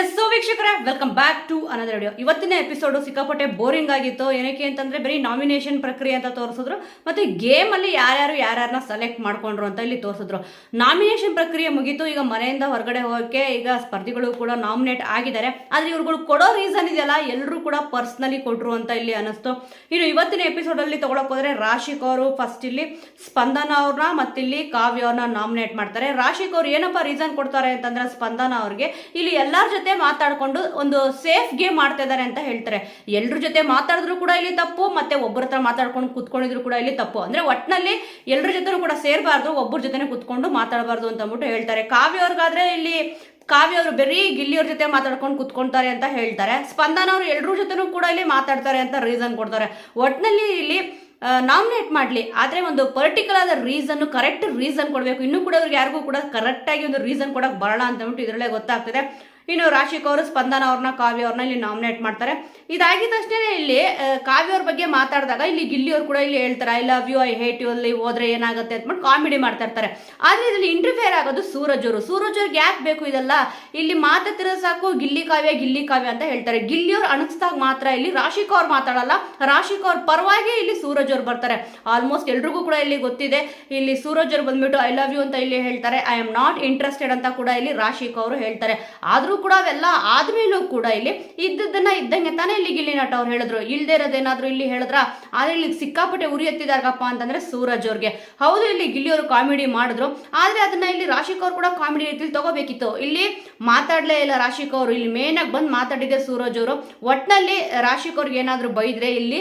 S so ವೀಕ್ಷಕರೇ welcome back to another video ಇವತ್ತಿನ episode ಸಿಕ್ಕಾಪಟ್ಟೆ ಬೋರಿಂಗ್ ಆಗಿತ್ತು. ಏನಕ್ಕೆ ಅಂತಂದ್ರೆ, ಬರೀ ನಾಮಿನೇಷನ್ ಪ್ರಕ್ರಿಯೆ ಅಂತ ತೋರಿಸಿದ್ರು, ಮತ್ತೆ ಗೇಮಲ್ಲಿ ಯಾರ್ಯಾರು ಯಾರ್ಯಾರನ್ನ ಸೆಲೆಕ್ಟ್ ಮಾಡ್ಕೊಂಡ್ರು ಅಂತ ಇಲ್ಲಿ ತೋರಿಸಿದ್ರು. ನಾಮಿನೇಷನ್ ಪ್ರಕ್ರಿಯೆ ಮುಗೀತು. ಈಗ ಮನೆಯಿಂದ ಹೊರಗಡೆ ಹೋಗೋಕ್ಕೆ ಈಗ ಸ್ಪರ್ಧಿಗಳು ಕೂಡ ನಾಮಿನೇಟ್ ಆಗಿದ್ದಾರೆ. ಆದರೆ ಇವ್ರುಗಳು ಕೊಡೋ ರೀಸನ್ ಇದೆಯಲ್ಲ ಎಲ್ಲರೂ ಕೂಡ ಪರ್ಸ್ನಲಿ ಕೊಟ್ರು ಅಂತ ಇಲ್ಲಿ ಅನಿಸ್ತು ಇನ್ನು ಇವತ್ತಿನ ಎಪಿಸೋಡಲ್ಲಿ ತಗೊಳಕ್ ಹೋದರೆ ರಾಶಿಕ್ ಅವರು ಫಸ್ಟ್ ಇಲ್ಲಿ ಸ್ಪಂದನ ಅವ್ರನ್ನ ಮತ್ತಿಲ್ಲಿ ಕಾವ್ಯ ಅವ್ರನ್ನ ನಾಮಿನೇಟ್ ಮಾಡ್ತಾರೆ. ರಾಶಿಕ್ ಅವ್ರು ಏನಪ್ಪ ರೀಸನ್ ಕೊಡ್ತಾರೆ ಅಂತಂದ್ರೆ, ಸ್ಪಂದನ ಅವ್ರಿಗೆ ಇಲ್ಲಿ ಎಲ್ಲರ ಮಾತಾಡ್ಕೊಂಡು ಒಂದು ಸೇಫ್ ಗೇಮ್ ಮಾಡ್ತಾ ಇದ್ದಾರೆ ಅಂತ ಹೇಳ್ತಾರೆ. ಎಲ್ಲರ ಜೊತೆ ಮಾತಾಡಿದ್ರು ಕೂಡ ಇಲ್ಲಿ ತಪ್ಪು, ಮತ್ತೆ ಒಬ್ಬರ ಹತ್ರ ಮಾತಾಡ್ಕೊಂಡು ಕುತ್ಕೊಂಡಿದ್ರು ಕೂಡ ಇಲ್ಲಿ ತಪ್ಪು. ಅಂದ್ರೆ ಒಟ್ಟಿನಲ್ಲಿ ಎಲ್ಲರ ಜೊತೆ ಕೂಡ ಸೇರಬಾರ್ದು, ಒಬ್ಬರ ಜೊತೆನೆ ಕುತ್ಕೊಂಡು ಮಾತಾಡಬಾರ್ದು ಅಂತ ಅಂದ್ಬಿಟ್ಟು ಹೇಳ್ತಾರೆ. ಕಾವ್ಯ ಅವ್ರಿಗಾದ್ರೆ ಇಲ್ಲಿ ಕಾವ್ಯ ಅವರು ಬರೀ ಗಿಲ್ಲಿಯವ್ರ ಜೊತೆ ಮಾತಾಡ್ಕೊಂಡು ಕುತ್ಕೊಂತಾರೆ ಅಂತ ಹೇಳ್ತಾರೆ. ಸ್ಪಂದನ ಅವರು ಎಲ್ಲರ ಜೊತೆನೂ ಕೂಡ ಇಲ್ಲಿ ಮಾತಾಡ್ತಾರೆ ಅಂತ ರೀಸನ್ ಕೊಡ್ತಾರೆ. ಒಟ್ಟಿನಲ್ಲಿ ಇಲ್ಲಿ ನಾಮಿನೇಟ್ ಮಾಡಲಿ. ಆದರೆ ಒಂದು ಪರ್ಟಿಕ್ಯುಲರ್ ಆದ ರೀಸನ್ ಕರೆಕ್ಟ್ ರೀಸನ್ ಕೊಡಬೇಕು. ಇನ್ನೂ ಕೂಡ ಅವ್ರಿಗೆ ಯಾರಿಗೂ ಕೂಡ ಕರೆಕ್ಟಾಗಿ ಒಂದು ರೀಸನ್ ಕೊಡೋಕೆ ಬರೋಣ ಅಂತ ಅಂದ್ಬಿಟ್ಟು ಇದರಲ್ಲೇ ಗೊತ್ತಾಗ್ತದೆ. ಇನ್ನು ರಾಶಿಕ್ ಅವರು ಸ್ಪಂದನ ಅವ್ರನ್ನ, ಕಾವ್ಯ ಅವ್ರನ್ನ ಇಲ್ಲಿ ನಾಮಿನೇಟ್ ಮಾಡ್ತಾರೆ. ಇದಾಗಿದ ತಕ್ಷಣ ಇಲ್ಲಿ ಕಾವ್ಯ ಅವ್ರ ಬಗ್ಗೆ ಮಾತಾಡಿದಾಗ ಇಲ್ಲಿ ಗಿಲ್ಲಿಯವ್ರು ಕೂಡ ಇಲ್ಲಿ ಹೇಳ್ತಾರೆ I love you I hate you ಅಲ್ಲಿ ಹೋದ್ರೆ ಏನಾಗುತ್ತೆ? ಮಾಡಿ ಕಾಮಿಡಿ ಮಾಡ್ತಾ ಇರ್ತಾರೆ. ಆದ್ರೆ ಇದರಲ್ಲಿ ಇಂಟರ್ಫಿಯರ್ ಆಗೋದು ಸೂರಜ್ ಅವರು. ಸೂರಜ್ ಅವ್ರಿಗೆ ಯಾಕೆ ಬೇಕು ಇದೆಲ್ಲ? ಇಲ್ಲಿ ಮಾತಾಡ್ತಿರೋ ಸಾಕು, ಗಿಲ್ಲಿ ಕಾವ್ಯ ಗಿಲ್ಲಿ ಕಾವ್ಯ ಅಂತ ಹೇಳ್ತಾರೆ. ಗಿಲ್ಲಿ ಅವ್ರು ಅಣಿಸ್ದಾಗ ಮಾತ್ರ ಇಲ್ಲಿ ರಾಶಿಕ್ ಅವ್ರು ಮಾತಾಡಲ್ಲ, ರಾಶಿಕ್ ಅವ್ರ ಪರವಾಗಿ ಇಲ್ಲಿ ಸೂರಜ್ ಅವ್ರು ಬರ್ತಾರೆ. ಆಲ್ಮೋಸ್ಟ್ ಎಲ್ರಿಗೂ ಕೂಡ ಇಲ್ಲಿ ಗೊತ್ತಿದೆ, ಇಲ್ಲಿ ಸೂರಜ್ ಅವ್ರು ಬಂದ್ಬಿಟ್ಟು ಐ ಲವ್ ಯು ಅಂತ ಇಲ್ಲಿ ಹೇಳ್ತಾರೆ. ಐ ಆಮ್ ನಾಟ್ ಇಂಟ್ರೆಸ್ಟೆಡ್ ಅಂತ ಕೂಡ ಇಲ್ಲಿ ರಾಶಿಕ್ ಅವರು ಹೇಳ್ತಾರೆ. ಆದ್ರೂ ಕೂಡ ಅವೆಲ್ಲ ಆದ್ಮೇಲೂ ಕೂಡ ಇಲ್ಲಿ ಇದ್ದದನ್ನ ಇದ್ದಂಗೆ ತಾನೇ ಇಲ್ಲಿ ಗಿಲ್ಲಿ ನಟ ಅವ್ರು ಹೇಳಿದ್ರು. ಇಲ್ದೇ ಇರೋದೇನಾದ್ರು ಇಲ್ಲಿ ಹೇಳಿದ್ರ? ಆದ್ರೆ ಇಲ್ಲಿ ಸಿಕ್ಕಾಪಟ್ಟೆ ಉರಿ ಎತ್ತಿದಾರಪ್ಪ ಅಂತಂದ್ರೆ ಸೂರಜ್ ಅವ್ರಿಗೆ. ಹೌದು, ಇಲ್ಲಿ ಗಿಲ್ಲಿ ಅವರು ಕಾಮಿಡಿ ಮಾಡಿದ್ರು. ಆದ್ರೆ ಅದನ್ನ ಇಲ್ಲಿ ರಾಶಿಕ್ ಅವ್ರು ಕೂಡ ಕಾಮಿಡಿ ರೀತಿಲಿ ತಗೋಬೇಕಿತ್ತು. ಇಲ್ಲಿ ಮಾತಾಡ್ಲೇ ಇಲ್ಲ ರಾಶಿಕ್ ಅವರು. ಇಲ್ಲಿ ಮೇನ್ ಆಗಿ ಬಂದು ಮಾತಾಡಿದೆ ಸೂರಜ್ ಅವರು. ಒಟ್ನಲ್ಲಿ ರಾಶಿಕ್ ಅವ್ರಿಗೆ ಏನಾದ್ರು ಬೈದ್ರೆ ಇಲ್ಲಿ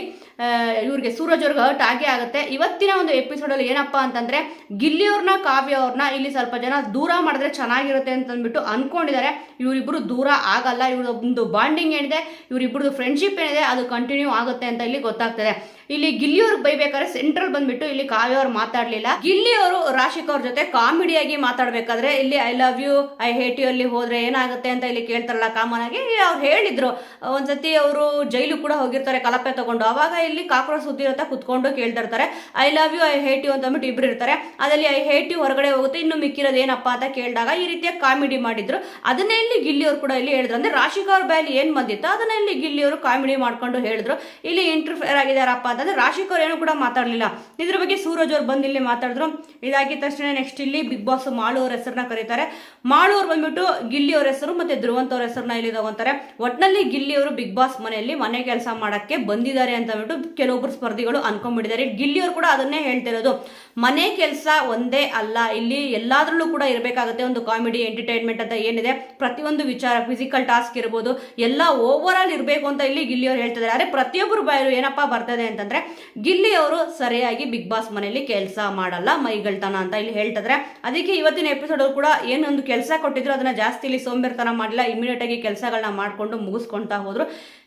ಇವ್ರಿಗೆ ಸೂರಜ್ ಅವ್ರಿಗೆ ಹರ್ಟ್ ಆಗೇ ಆಗುತ್ತೆ. ಇವತ್ತಿನ ಒಂದು ಎಪಿಸೋಡಲ್ಲಿ ಏನಪ್ಪ ಅಂತಂದ್ರೆ ಗಿಲ್ಲಿಯವ್ರನ್ನ ಕಾವ್ಯ ಅವ್ರನ್ನ ಇಲ್ಲಿ ಸ್ವಲ್ಪ ಜನ ದೂರ ಮಾಡಿದ್ರೆ ಚೆನ್ನಾಗಿರುತ್ತೆ ಅಂತ ಅಂದ್ಬಿಟ್ಟು ಅನ್ಕೊಂಡಿದ್ದಾರೆ. ಇವರಿಬ್ಬರು ದೂರ ಆಗಲ್ಲ. ಇವ್ರದ್ದು ಒಂದು ಬಾಂಡಿಂಗ್ ಏನಿದೆ ಇವರಿಬ್ಬರದ್ದು ಫ್ರೆಂಡ್ಶಿಪ್ ಏನಿದೆ, ಅದು ಕಂಟಿನ್ಯೂ ಆಗುತ್ತೆ ಅಂತ ಇಲ್ಲಿ ಗೊತ್ತಾಗ್ತದೆ. ಇಲ್ಲಿ ಗಿಲ್ಲಿಯವ್ರಿಗೆ ಬೈಬೇಕಾದ್ರೆ ಸೆಂಟ್ರಲ್ ಬಂದ್ಬಿಟ್ಟು ಇಲ್ಲಿ ಕಾವ್ಯ ಅವ್ರು ಮಾತಾಡ್ಲಿಲ್ಲ. ಗಿಲ್ಲಿ ಅವರು ರಾಶಿಕ್ ಅವ್ರ ಜೊತೆ ಕಾಮಿಡಿಯಾಗಿ ಮಾತಾಡ್ಬೇಕಾದ್ರೆ ಇಲ್ಲಿ I love you I hate you ಅಲ್ಲಿ ಹೋದ್ರೆ ಏನಾಗುತ್ತೆ ಅಂತ ಇಲ್ಲಿ ಕೇಳ್ತಾರಲ್ಲ ಕಾಮನ್ ಆಗಿ ಅವ್ರು ಹೇಳಿದ್ರು. ಒಂದ್ಸತಿ ಅವರು ಜೈಲು ಕೂಡ ಹೋಗಿರ್ತಾರೆ ಕಲಪೆ ತಗೊಂಡು. ಅವಾಗ ಇಲ್ಲಿ ಕಾಕ್ರೋಚ್ ಸುದ್ದಿ ಇರುತ್ತೆ ಕುತ್ಕೊಂಡು ಕೇಳ್ತಾ ಇರ್ತಾರೆ. I love you I hate you ಅಂತ ಅಂದ್ಬಿಟ್ಟು ಇಬ್ರು ಇರ್ತಾರೆ. ಅದಲ್ಲಿ ಐ ಹೇಟ್ ಯು ಹೊರಗಡೆ ಹೋಗುತ್ತೆ, ಇನ್ನು ಮಿಕ್ಕಿರೋದು ಏನಪ್ಪ ಅಂತ ಕೇಳಿದಾಗ ಈ ರೀತಿಯ ಕಾಮಿಡಿ ಮಾಡಿದ್ರು. ಅದನ್ನೇ ಇಲ್ಲಿ ಗಿಲ್ಲಿ ಅವರು ಕೂಡ ಇಲ್ಲಿ ಹೇಳಿದ್ರು. ಅಂದ್ರೆ ರಾಶಿಕ ಅವ್ರ ಬಾಯಲ್ಲಿ ಏನ್ ಬಂದಿತ್ತು ಅದನ್ನ ಇಲ್ಲಿ ಗಿಲ್ಲಿ ಅವರು ಕಾಮಿಡಿ ಮಾಡ್ಕೊಂಡು ಹೇಳಿದ್ರು. ಇಲ್ಲಿ ಇಂಟರ್ಫಿಯರ್ ಆಗಿದಾರಪ್ಪ ಅಂತಂದ್ರೆ ರಾಶಿಕ್ ಅವ್ರು ಏನು ಕೂಡ ಮಾತಾಡಲಿಲ್ಲ. ಇದ್ರ ಬಗ್ಗೆ ಸೂರಜ್ ಅವ್ರು ಬಂದು ಇಲ್ಲಿ ಮಾತಾಡಿದ್ರು. ಇದಾಗಿದ ತಕ್ಷಣ ನೆಕ್ಸ್ಟ್ ಇಲ್ಲಿ ಬಿಗ್ ಬಾಸ್ ಮಾಳು ಅವ್ರ ಹೆಸರನ್ನ ಕರೀತಾರೆ. ಮಾಳು ಅವ್ರು ಬಂದ್ಬಿಟ್ಟು ಗಿಲ್ಲಿ ಅವ್ರ ಹೆಸರು ಮತ್ತೆ ಧ್ರುವಂತ್ ಅವ್ರ ಹೆಸರನ್ನ ಇಲ್ಲಿ ತಗೊಂತಾರೆ. ಒಟ್ನಲ್ಲಿ ಗಿಲ್ಲಿ ಅವರು ಬಿಗ್ ಬಾಸ್ ಮನೆಯಲ್ಲಿ ಮನೆ ಕೆಲಸ ಮಾಡಕ್ಕೆ ಬಂದಿದ್ದಾರೆ ಅಂತ ಅಂದ್ಬಿಟ್ಟು ಕೆಲವೊಬ್ರು ಸ್ಪರ್ಧಿಗಳು ಅನ್ಕೊಂಡ್ಬಿಟ್ಟಿದ್ದಾರೆ. ಗಿಲ್ಲಿ ಅವ್ರು ಕೂಡ ಅದನ್ನೇ ಹೇಳ್ತಿರೋದು. ಮನೆ ಕೆಲಸ ಒಂದೇ ಅಲ್ಲ, ಇಲ್ಲಿ ಎಲ್ಲಾದ್ರಲ್ಲೂ ಕೂಡ ಇರಬೇಕಾಗುತ್ತೆ ಒಂದು ಕಾಮಿಡಿ, ಎಂಟರ್ಟೈನ್ಮೆಂಟ್ ಅಂತ ಏನಿದೆ. ಪ್ರತಿಯೊಂದು ವಿಚಾರ ಫಿಸಿಕಲ್ ಟಾಸ್ಕ್ ಇರ್ಬೋದು, ಎಲ್ಲ ಓವರ್ ಆಲ್ ಇರಬೇಕು ಅಂತ ಇಲ್ಲಿ ಗಿಲ್ಲಿಯವರು ಹೇಳ್ತಿದ್ದಾರೆ. ಆದರೆ ಪ್ರತಿಯೊಬ್ಬರು ಬಾಯರು ಏನಪ್ಪ ಬರ್ತದೆ ಅಂತಂದ್ರೆ, ಗಿಲ್ಲಿಯವರು ಸರಿಯಾಗಿ ಬಿಗ್ ಬಾಸ್ ಮನೆಯಲ್ಲಿ ಕೆಲಸ ಮಾಡಲ್ಲ, ಮೈಗಳ್ತನ ಅಂತ ಇಲ್ಲಿ ಹೇಳ್ತಿದ್ರೆ ಅದಕ್ಕೆ ಇವತ್ತಿನ ಎಪಿಸೋಡ್ ಕೂಡ ಏನೊಂದು ಕೆಲಸ ಕೊಟ್ಟಿದ್ರು, ಅದನ್ನ ಜಾಸ್ತಿ ಇಲ್ಲಿ ಸೋಂಬೇರ್ತನ ಮಾಡಿಲ್ಲ ಇಮಿಡಿಯೇಟ್ ಆಗಿ ಕೆಲಸಗಳನ್ನ ಮಾಡಿಕೊಂಡು ಮುಗಿಸ್ಕೊಳ್ತಾ ಹೋದ್ರು.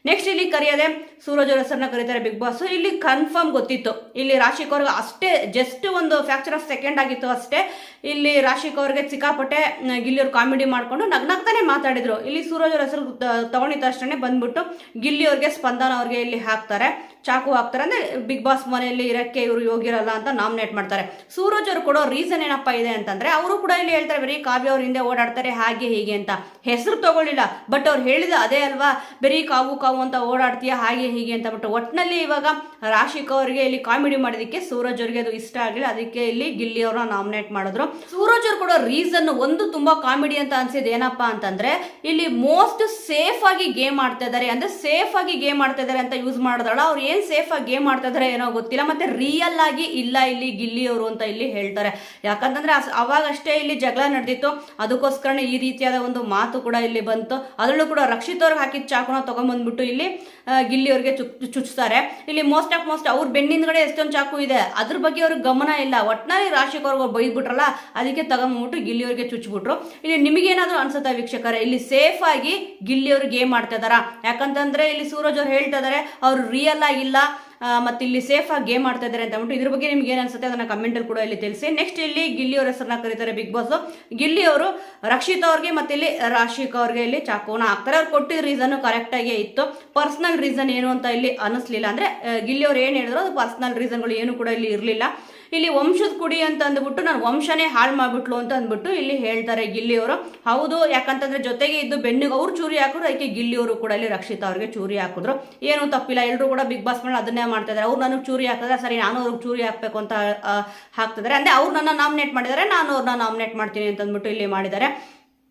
ನೆಕ್ಸ್ಟ್ ಇಲ್ಲಿ ಕರೆಯದೆ, ಸೂರಜ್ ಅವ್ರ ಹೆಸರನ್ನ ಕರೀತಾರೆ ಬಿಗ್ ಬಾಸ್ ಇಲ್ಲಿ ಕನ್ಫರ್ಮ್ ಗೊತ್ತಿತ್ತು. ಇಲ್ಲಿ ರಾಶಿಕ್ ಅವ್ರಿಗೆ ಅಷ್ಟೇ ಜಸ್ಟ್ ಒಂದು ಫ್ಯಾಕ್ಚರ್ ಆಫ್ ಸೆಕೆಂಡ್ ಆಗಿತ್ತು ಅಷ್ಟೇ. ಇಲ್ಲಿ ರಾಶಿಕ್ ಅವ್ರಿಗೆ ಸಿಕ್ಕಾಪಟ್ಟೆ ಗಿಲ್ಲಿಯವ್ರು ಕಾಮಿಡಿ ಮಾಡ್ಕೊಂಡು ನಗ್ನಗ್ತಾನೆ ಮಾತಾಡಿದ್ರು. ಇಲ್ಲಿ ಸೂರಜ್ ಅವ್ರ ಹೆಸರು ತಗೊಂಡಿದ್ದ ಅಷ್ಟೇ ಬಂದ್ಬಿಟ್ಟು ಗಿಲ್ಲಿ ಅವ್ರಿಗೆ ಸ್ಪಂದನ ಅವ್ರಿಗೆ ಇಲ್ಲಿ ಹಾಕ್ತಾರೆ. ಚಾಕು ಹಾಕ್ತಾರೆ. ಅಂದ್ರೆ ಬಿಗ್ ಬಾಸ್ ಮನೆಯಲ್ಲಿ ಇರಕ್ಕೆ ಇವರು ಯೋಗಿರಲ್ಲ ಅಂತ ನಾಮಿನೇಟ್ ಮಾಡ್ತಾರೆ. ಸೂರಜ್ ಅವರು ಕೊಡೋ ರೀಸನ್ ಏನಪ್ಪ ಇದೆ ಅಂತಂದ್ರೆ ಅವರು ಕೂಡ ಇಲ್ಲಿ ಹೇಳ್ತಾರೆ, ಬರೀ ಕಾವ್ಯ ಅವ್ರ ಹಿಂದೆ ಓಡಾಡ್ತಾರೆ, ಹಾಗೆ ಹೀಗೆ ಅಂತ. ಹೆಸರು ತಗೊಳ್ಳಿಲ್ಲ ಬಟ್ ಅವ್ರು ಹೇಳಿದ ಅದೇ ಅಲ್ವಾ? ಬರೀ ಕಾವು ಕಾವು ಅಂತ ಓಡಾಡ್ತೀಯ, ಹಾಗೆ ಹೀಗೆ ಅಂತ. ಬಟ್ ಒಟ್ಟಿನಲ್ಲಿ ಇವಾಗ ರಾಶಿಕ್ ಅವರಿಗೆ ಇಲ್ಲಿ ಕಾಮಿಡಿ ಮಾಡೋದಕ್ಕೆ ಸೂರಜ್ ಅವ್ರಿಗೆ ಅದು ಇಷ್ಟ ಆಗಲಿಲ್ಲ ಅದಕ್ಕೆ ಇಲ್ಲಿ ಗಿಲ್ಲಿ ಅವ್ರನ್ನ ನಾಮಿನೇಟ್ ಮಾಡಿದ್ರು. ಸೂರಜ್ ಅವ್ರು ಕೊಡೋ ರೀಸನ್ ಒಂದು ತುಂಬಾ ಕಾಮಿಡಿ ಅಂತ ಅನ್ಸಿದ್ ಏನಪ್ಪ ಅಂತಂದ್ರೆ, ಇಲ್ಲಿ ಮೋಸ್ಟ್ ಸೇಫ್ ಆಗಿ ಗೇಮ್ ಆಡ್ತಾ ಇದ್ದಾರೆ. ಅಂದ್ರೆ ಸೇಫ್ ಆಗಿ ಗೇಮ್ ಆಡ್ತಾ ಇದ್ದಾರೆ ಅಂತ ಯೂಸ್ ಮಾಡಿದ್ರಲ್ಲ ಅವ್ರು ಏನ್ ಸೇಫ್ ಆಗಿ ಗೇಮ್ ಆಡ್ತಾ ಇದಾರೆ ಏನೋ ಗೊತ್ತಿಲ್ಲ, ಮತ್ತೆ ರಿಯಲ್ ಆಗಿ ಇಲ್ಲ ಇಲ್ಲಿ ಗಿಲ್ಲಿ ಅವರು ಅಂತ ಇಲ್ಲಿ ಹೇಳ್ತಾರೆ. ಯಾಕಂತಂದ್ರೆ ಅವಾಗಷ್ಟೇ ಇಲ್ಲಿ ಜಗಳ ನಡೆದಿತ್ತು, ಅದಕ್ಕೋಸ್ಕರನೇ ಈ ರೀತಿಯಾದ ಒಂದು ಮಾತು ಕೂಡ ಇಲ್ಲಿ ಬಂತು. ಅದರಲ್ಲೂ ಕೂಡ ರಕ್ಷಿತ್ ಅವ್ರಿಗೆ ಹಾಕಿದ ಚಾಕುನ ತಗೊಂಡ್ಬಂದ್ಬಿಟ್ಟು ಇಲ್ಲಿ ಗಿಲ್ಲಿ ಅವ್ರಿಗೆ ಚುಚ್ ಚುಚ್ತಾರೆ. ಇಲ್ಲಿ ಮೋಸ್ಟ್ ಆಫ್ ಮೋಸ್ಟ್ ಅವ್ರ ಬೆನ್ನಿಂದಗಡೆ ಎಷ್ಟೊಂದು ಚಾಕು ಇದೆ, ಅದ್ರ ಬಗ್ಗೆ ಅವ್ರಿಗೆ ಗಮನ ಇಲ್ಲ. ಒಟ್ಟಿನಲ್ಲಿ ರಾಶಿಕ್ ಅವ್ರಿಗೆ ಬೈದ್ಬಿಟ್ರಲ್ಲ, ಅದಕ್ಕೆ ತಗೊಂಡ್ಬಿಟ್ಟು ಗಿಲ್ಲಿ ಅವ್ರಿಗೆ ಚುಚ್ಬಿಟ್ರು. ಇಲ್ಲಿ ನಿಮಗೇನಾದ್ರೂ ಅನ್ಸುತ್ತೆ ವೀಕ್ಷಕರೇ, ಇಲ್ಲಿ ಸೇಫ್ ಆಗಿ ಗಿಲ್ಲಿ ಅವ್ರಿಗೆ ಗೇಮ್ ಮಾಡ್ತಾ ಇದಾರ? ಯಾಕಂತಂದ್ರೆ ಇಲ್ಲಿ ಸೂರಜ್ ಅವ್ರು ಹೇಳ್ತಾ ಇದಾರೆ, ಅವ್ರು ರಿಯಲ್ ಆಗಿಲ್ಲ ಆ, ಮತ್ತೆ ಇಲ್ಲಿ ಸೇಫ್ ಆಗಿ ಗೇಮ್ ಮಾಡ್ತಾ ಇದ್ದಾರೆ ಅಂತ ಅಂದ್ಬಿಟ್ಟು ಇದ್ರ ಬಗ್ಗೆ ನಿಮ್ಗೆ ಏನು ಅನ್ಸುತ್ತೆ ಅದನ್ನ ಕಮೆಂಟ್ ಅಲ್ಲಿ ಕೂಡ ಇಲ್ಲಿ ತಿಳಿಸಿ. ನೆಕ್ಸ್ಟ್ ಇಲ್ಲಿ ಗಿಲ್ಲಿ ಅವ್ರ ಹೆಸರನ್ನ ಕರೀತಾರೆ ಬಿಗ್ ಬಾಸ್ ಗಿಲ್ಲಿ ಅವರು ರಕ್ಷಿತ್ ಅವ್ರಿಗೆ ಮತ್ತೆ ಇಲ್ಲಿ ರಾಶಿಕ್ ಅವ್ರಿಗೆ ಇಲ್ಲಿ ಚಾಕೋನ ಹಾಕ್ತಾರೆ. ಅವ್ರು ಕೊಟ್ಟಿದ್ದ ರೀಸನ್ ಕರೆಕ್ಟ್ ಆಗೇ ಇತ್ತು. ಪರ್ಸನಲ್ ರೀಸನ್ ಏನು ಅಂತ ಇಲ್ಲಿ ಅನಿಸ್ಲಿಲ್ಲ ಅಂದ್ರೆ ಗಿಲ್ಲಿ ಅವ್ರು ಏನು ಹೇಳಿದ್ರು ಅದು ಪರ್ಸನಲ್ ರೀಸನ್ಗಳು ಏನು ಕೂಡ ಇಲ್ಲಿ ಇರಲಿಲ್ಲ. ಇಲ್ಲಿ ವಂಶದ ಕುಡಿ ಅಂತ ಅಂದ್ಬಿಟ್ಟು ನಾನು ವಂಶನೇ ಹಾಳು ಮಾಡ್ಬಿಟ್ಲು ಅಂತ ಅಂದ್ಬಿಟ್ಟು ಇಲ್ಲಿ ಹೇಳ್ತಾರೆ ಗಿಲ್ಲಿಯವರು. ಹೌದು, ಯಾಕಂತಂದ್ರೆ ಜೊತೆಗೆ ಇದ್ದು ಬೆನ್ನಿಗೆ ಅವ್ರು ಚೂರಿ ಹಾಕಿದ್ರು, ಅದಕ್ಕೆ ಗಿಲ್ಲಿಯವರು ಕೂಡ ಇಲ್ಲಿ ರಕ್ಷಿತಾ ಅವ್ರಿಗೆ ಚೂರಿ ಹಾಕಿದ್ರು. ಏನು ತಪ್ಪಿಲ್ಲ ಎಲ್ಲರೂ ಕೂಡ ಬಿಗ್ ಬಾಸ್ ಮೇಲೆ ಅದನ್ನೇ ಮಾಡ್ತಾ ಇದ್ದಾರೆ ಅವ್ರು ನನಗೆ ಚೂರಿ ಹಾಕಿದ್ರೆ ಸರಿ, ನಾನು ಅವ್ರಿಗೆ ಚೂರಿ ಹಾಕಬೇಕು ಅಂತ ಹಾಕ್ತಿದ್ದಾರೆ ಅಂದರೆ ಅವ್ರು ನನ್ನ ನಾಮಿನೇಟ್ ಮಾಡಿದ್ದಾರೆ, ನಾನು ಅವ್ರನ್ನ ನಾಮಿನೇಟ್ ಮಾಡ್ತೀನಿ ಅಂತ ಅಂದ್ಬಿಟ್ಟು ಇಲ್ಲಿ ಮಾಡಿದ್ದಾರೆ.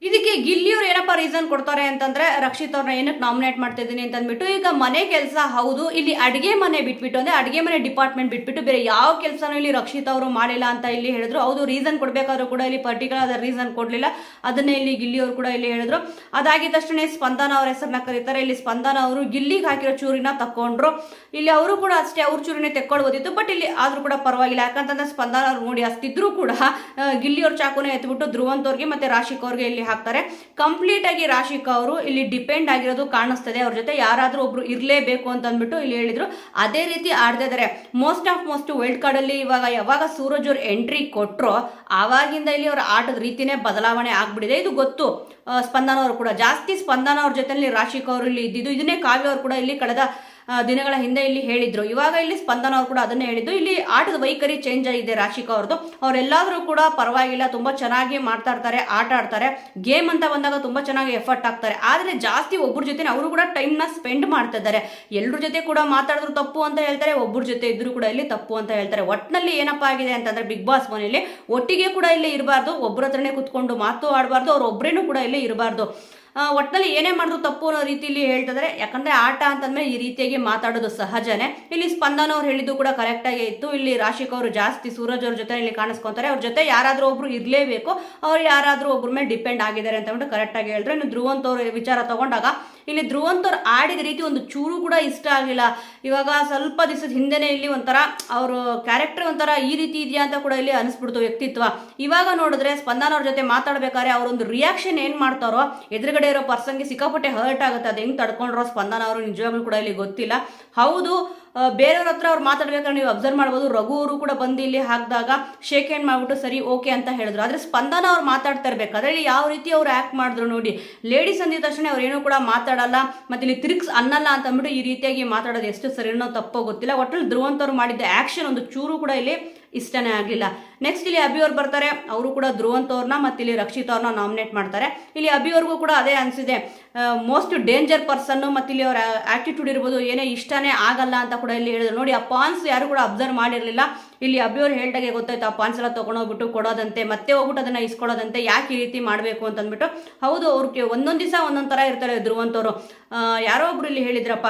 ಇದಕ್ಕೆ ಗಿಲ್ಲಿಯವ್ರು ಏನಪ್ಪ ರೀಸನ್ ಕೊಡ್ತಾರೆ ಅಂತಂದ್ರೆ, ರಕ್ಷಿತ್ ಅವ್ರನ್ನ ಏನಕ್ಕೆ ನಾಮಿನೇಟ್ ಮಾಡ್ತಿದ್ದೀನಿ ಅಂತ ಅಂದ್ಬಿಟ್ಟು ಈಗ ಮನೆ ಕೆಲಸ ಹೌದು, ಇಲ್ಲಿ ಅಡಿಗೆ ಮನೆ ಬಿಟ್ಬಿಟ್ಟು, ಅಂದ್ರೆ ಅಡಿಗೆ ಮನೆ ಡಿಪಾರ್ಟ್ಮೆಂಟ್ ಬಿಟ್ಬಿಟ್ಟು ಬೇರೆ ಯಾವ ಕೆಲಸನೂ ಇಲ್ಲಿ ರಕ್ಷಿತ್ ಅವರು ಮಾಡಿಲ್ಲ ಅಂತ ಇಲ್ಲಿ ಹೇಳಿದ್ರು. ಹೌದು ರೀಸನ್ ಕೊಡಬೇಕಾದ್ರೂ ಕೂಡ ಇಲ್ಲಿ ಪರ್ಟಿಕ್ಯುಲರ್ ಆದ ರೀಸನ್ ಕೊಡಲಿಲ್ಲ. ಅದನ್ನೇ ಇಲ್ಲಿ ಗಿಲ್ಲಿಯವರು ಕೂಡ ಇಲ್ಲಿ ಹೇಳಿದ್ರು. ಅದಾಗಿದ ತಕ್ಷಣ ಸ್ಪಂದನ ಅವ್ರ ಹೆಸರನ್ನ ಕರೀತಾರೆ. ಇಲ್ಲಿ ಸ್ಪಂದನ ಅವರು ಗಿಲ್ಲಿಗೆ ಹಾಕಿರೋ ಚೂರಿನ ತಕೊಂಡ್ರು ಇಲ್ಲಿ ಅವರು ಕೂಡ ಅಷ್ಟೇ, ಅವ್ರ ಚೂರಿನೇ ತೆಕ್ಕೊಳ್ಬೋದಿತ್ತು ಬಟ್ ಇಲ್ಲಿ ಆದ್ರೂ ಕೂಡ ಪರವಾಗಿಲ್ಲ. ಯಾಕಂತಂದ್ರೆ ಸ್ಪಂದನ ಅವ್ರು ನೋಡಿ ಅಷ್ಟಿದ್ರು ಕೂಡ ಗಿಲ್ಲಿ ಗಿಲ್ಲಿಯವ್ರ ಚಾಕುನ ಎತ್ಬಿಟ್ಟು ಧ್ರುವಂತವ್ರಿಗೆ ಮತ್ತೆ ರಾಶಿಕ್ ಅವ್ರಿಗೆ ಇಲ್ಲಿ ಹಾಕ್ತಾರೆ. ಕಂಪ್ಲೀಟ್ ಆಗಿ ರಾಶಿಕ್ ಅವರು ಇಲ್ಲಿ ಡಿಪೆಂಡ್ ಆಗಿರೋದು ಕಾಣಿಸ್ತದೆ. ಅವ್ರ ಜೊತೆ ಯಾರಾದ್ರೂ ಒಬ್ರು ಇರಲೇಬೇಕು ಅಂತ ಅಂದ್ಬಿಟ್ಟು ಇಲ್ಲಿ ಹೇಳಿದ್ರು. ಅದೇ ರೀತಿ ಆಡ್ತಾ ಇದ್ದಾರೆ most of most world card ಅಲ್ಲಿ ಇವಾಗ ಯಾವಾಗ ಸೂರಜ್ ಅವ್ರು ಎಂಟ್ರಿ ಕೊಟ್ರೋ ಆವಾಗಿಂದ ಇಲ್ಲಿ ಅವ್ರ ಆಟದ ರೀತಿನೇ ಬದಲಾವಣೆ ಆಗ್ಬಿಟ್ಟಿದೆ. ಇದು ಗೊತ್ತು. ಸ್ಪಂದನವರು ಕೂಡ. ಜಾಸ್ತಿ ಸ್ಪಂದನ ಅವ್ರ ಜೊತೆಯಲ್ಲಿ ರಾಶಿಕ ಅವರು ಇಲ್ಲಿ ಇದ್ದಿದ್ದು. ಇದನ್ನೇ ಕಾವ್ಯ ಅವರು ಕೂಡ ಇಲ್ಲಿ ಕಳೆದ ದಿನಗಳ ಹಿಂದೆ ಇಲ್ಲಿ ಹೇಳಿದ್ರು. ಇವಾಗ ಇಲ್ಲಿ ಸ್ಪಂದನ ಅವರು ಕೂಡ ಅದನ್ನೇ ಹೇಳಿದ್ದು. ಇಲ್ಲಿ ಆಟದ ವೈಖರಿ ಚೇಂಜ್ ಆಗಿದೆ ರಾಶಿಕಾ ಅವ್ರದ್ದು. ಅವರೆಲ್ಲಾದ್ರೂ ಕೂಡ ಪರವಾಗಿಲ್ಲ, ತುಂಬಾ ಚೆನ್ನಾಗಿ ಮಾಡ್ತಾ ಇರ್ತಾರೆ, ಆಟ ಆಡ್ತಾರೆ. ಗೇಮ್ ಅಂತ ಬಂದಾಗ ತುಂಬಾ ಚೆನ್ನಾಗಿ ಎಫರ್ಟ್ ಆಗ್ತಾರೆ ಆದ್ರೆ ಜಾಸ್ತಿ ಒಬ್ಬರ ಜೊತೆ ಅವರು ಕೂಡ ಟೈಮ್ನ ಸ್ಪೆಂಡ್ ಮಾಡ್ತಾ ಇದ್ದಾರೆ. ಎಲ್ಲರ ಜೊತೆ ಕೂಡ ಮಾತಾಡಿದ್ರು ತಪ್ಪು ಅಂತ ಹೇಳ್ತಾರೆ ಒಬ್ಬರ ಜೊತೆ ಇದ್ರು ಕೂಡ ಇಲ್ಲಿ ತಪ್ಪು ಅಂತ ಹೇಳ್ತಾರೆ. ಒಟ್ಟಿನಲ್ಲಿ ಏನಪ್ಪ ಆಗಿದೆ ಅಂತಂದ್ರೆ ಬಿಗ್ ಬಾಸ್ ಮನೆಯಲ್ಲಿ ಒಟ್ಟಿಗೆ ಕೂಡ ಇಲ್ಲಿ ಇರಬಾರ್ದು ಒಬ್ಬರ ಹತ್ರನೇ ಕೂತ್ಕೊಂಡು ಮಾತು ಆಡಬಾರ್ದು, ಅವ್ರು ಒಬ್ಬರೇನು ಕೂಡ ಇಲ್ಲಿ ಇರಬಾರ್ದು. ಒಟ್ಟಿನಲ್ಲಿ ಏನೇ ಮಾಡಿದ್ರು ತಪ್ಪು ಅನ್ನೋ ರೀತಿಯಲ್ಲಿ ಹೇಳ್ತಿದ್ದಾರೆ ಯಾಕಂದ್ರೆ ಆಟ ಅಂತಂದ್ರೆ ಈ ರೀತಿಯಾಗಿ ಮಾತಾಡೋದು ಸಹಜನೇ. ಇಲ್ಲಿ ಸ್ಪಂದನ ಅವ್ರು ಹೇಳಿದ್ದು ಕೂಡ ಕರೆಕ್ಟ್ ಆಗೇ ಇತ್ತು. ಇಲ್ಲಿ ರಾಶಿಕ್ ಅವರು ಜಾಸ್ತಿ ಸೂರಜ್ ಅವ್ರ ಜೊತೆ ಇಲ್ಲಿ ಕಾಣಿಸ್ಕೊಂತಾರೆ. ಅವ್ರ ಜೊತೆ ಯಾರಾದ್ರೂ ಒಬ್ರು ಇರಲೇಬೇಕು. ಅವ್ರು ಯಾರಾದ್ರೂ ಒಬ್ರ ಮೇಲೆ ಡಿಪೆಂಡ್ ಆಗಿದ್ದಾರೆ ಅಂತ ಕರೆಕ್ಟ್ ಆಗಿ ಹೇಳಿದ್ರೆ. ಇನ್ನು ಧ್ರುವಂತ ಅವ್ರ ವಿಚಾರ ತಗೊಂಡಾಗ ಇಲ್ಲಿ ಧ್ರುವಂತ ಅವ್ರು ಆಡಿದ ರೀತಿ ಒಂದು ಚೂರು ಕೂಡ ಇಷ್ಟ ಆಗಿಲ್ಲ ಇವಾಗ ಸ್ವಲ್ಪ ದಿವಸದ ಹಿಂದೆನೆ ಇಲ್ಲಿ ಒಂಥರ ಅವ್ರ ಕ್ಯಾರೆಕ್ಟರ್ ಒಂಥರ ಈ ರೀತಿ ಇದೆಯಾ ಅಂತ ಕೂಡ ಇಲ್ಲಿ ಅನಿಸ್ಬಿಡ್ತು ವ್ಯಕ್ತಿತ್ವ. ಇವಾಗ ನೋಡಿದ್ರೆ ಸ್ಪಂದನ ಅವ್ರ ಜೊತೆ ಮಾತಾಡ್ಬೇಕಾದ್ರೆ ಅವರೊಂದು ರಿಯಾಕ್ಷನ್ ಏನು ಮಾಡ್ತಾರೋ, ಎದುರುಗಡೆ ಇರೋ ಪರ್ಸನ್ಗೆ ಸಿಕ್ಕಾಪಟ್ಟೆ ಹರ್ಟ್ ಆಗುತ್ತೆ. ಅದು ಹೆಂಗೆ ತಡ್ಕೊಂಡ್ರೋ ಸ್ಪಂದನ ಅವರು ನಿಜವಾಗ್ಲೂ ಕೂಡ ಇಲ್ಲಿ ಗೊತ್ತಿಲ್ಲ. ಹೌದು ಬೇರೆಯವ್ರ ಹತ್ರ ಅವ್ರು ಮಾತಾಡ್ಬೇಕಾದ್ರೆ ನೀವು ಅಬ್ಸರ್ವ್ ಮಾಡ್ಬೋದು. ರಘು ಅವರು ಕೂಡ ಬಂದು ಇಲ್ಲಿ ಹಾಕಿದಾಗ ಶೇಕ್ ಹ್ಯಾಂಡ್ ಮಾಡಿಬಿಟ್ಟು, ಸರಿ ಓಕೆ ಅಂತ ಹೇಳಿದ್ರು. ಆದರೆ ಸ್ಪಂದನ ಅವ್ರು ಮಾತಾಡ್ತಾ ಇರಬೇಕಾದ್ರೆ ಇಲ್ಲಿ ಯಾವ ರೀತಿ ಅವ್ರು ಆ್ಯಕ್ಟ್ ಮಾಡಿದ್ರು ನೋಡಿ. ಲೇಡೀಸ್ ಅಂದಿದ ತಕ್ಷಣ ಅವ್ರು ಏನೂ ಕೂಡ ಮಾತಾಡಲ್ಲ. ಮತ್ತು ಇಲ್ಲಿ ತಿರುಗ್ಸ್ ಅನ್ನಲ್ಲ ಅಂತ ಅಂದ್ಬಿಟ್ಟು ಈ ರೀತಿಯಾಗಿ ಮಾತಾಡೋದು ಎಷ್ಟು ಸರಿನೋ ತಪ್ಪೋ ಗೊತ್ತಿಲ್ಲ. ಒಟ್ಟಲ್ಲಿ ಧ್ರುವಂತವ್ರು ಮಾಡಿದ್ದ ಆ್ಯಕ್ಷನ್ ಒಂದು ಚೂರು ಕೂಡ ಇಲ್ಲಿ ಇಷ್ಟನೇ ಆಗಲಿಲ್ಲ. ನೆಕ್ಸ್ಟ್ ಇಲ್ಲಿ ಅಭಿ ಅವ್ರು ಬರ್ತಾರೆ. ಅವರು ಕೂಡ ಧ್ರುವಂತ ಅವ್ರನ್ನ ಮತ್ತೆ ಇಲ್ಲಿ ರಕ್ಷಿತ ಅವ್ರನ್ನ ನಾಮಿನೇಟ್ ಮಾಡ್ತಾರೆ. ಇಲ್ಲಿ ಅಭಿ ಅವ್ರಿಗೂ ಕೂಡ ಅದೇ ಅನಿಸಿದೆ. ಮೋಸ್ಟ್ ಡೇಂಜರ್ ಪರ್ಸನ್ನು ಮತ್ತು ಇಲ್ಲಿ ಅವರ ಆಟಿಟ್ಯೂಡ್ ಇರ್ಬೋದು, ಏನೇ ಇಷ್ಟನೇ ಆಗಲ್ಲ ಅಂತ ಕೂಡ ಇಲ್ಲಿ ಹೇಳಿದ್ರು. ನೋಡಿ ಆ ಪಾನ್ಸ್ ಯಾರು ಕೂಡ ಅಬ್ಸರ್ವ್ ಮಾಡಿರಲಿಲ್ಲ. ಇಲ್ಲಿ ಅಬ್ಬಿಯವ್ರು ಹೇಳ್ದಾಗೆ ಗೊತ್ತಾಯ್ತು, ಆ ಪಾನ್ಸಲ ತೊಗೊಂಡೋಗ್ಬಿಟ್ಟು ಕೊಡೋದಂತೆ, ಮತ್ತೆ ಹೋಗ್ಬಿಟ್ಟು ಅದನ್ನ ಇಸ್ಕೊಡೋದಂತೆ, ಯಾಕೆ ಈ ರೀತಿ ಮಾಡಬೇಕು ಅಂತಂದ್ಬಿಟ್ಟು. ಹೌದು, ಅವ್ರಿಗೆ ಒಂದೊಂದು ದಿವಸ ಒಂದೊಂದು ಥರ ಇರ್ತಾರೆ ಧ್ರುವಂತವರು. ಯಾರೋ ಒಬ್ರು ಇಲ್ಲಿ ಹೇಳಿದ್ರಪ್ಪ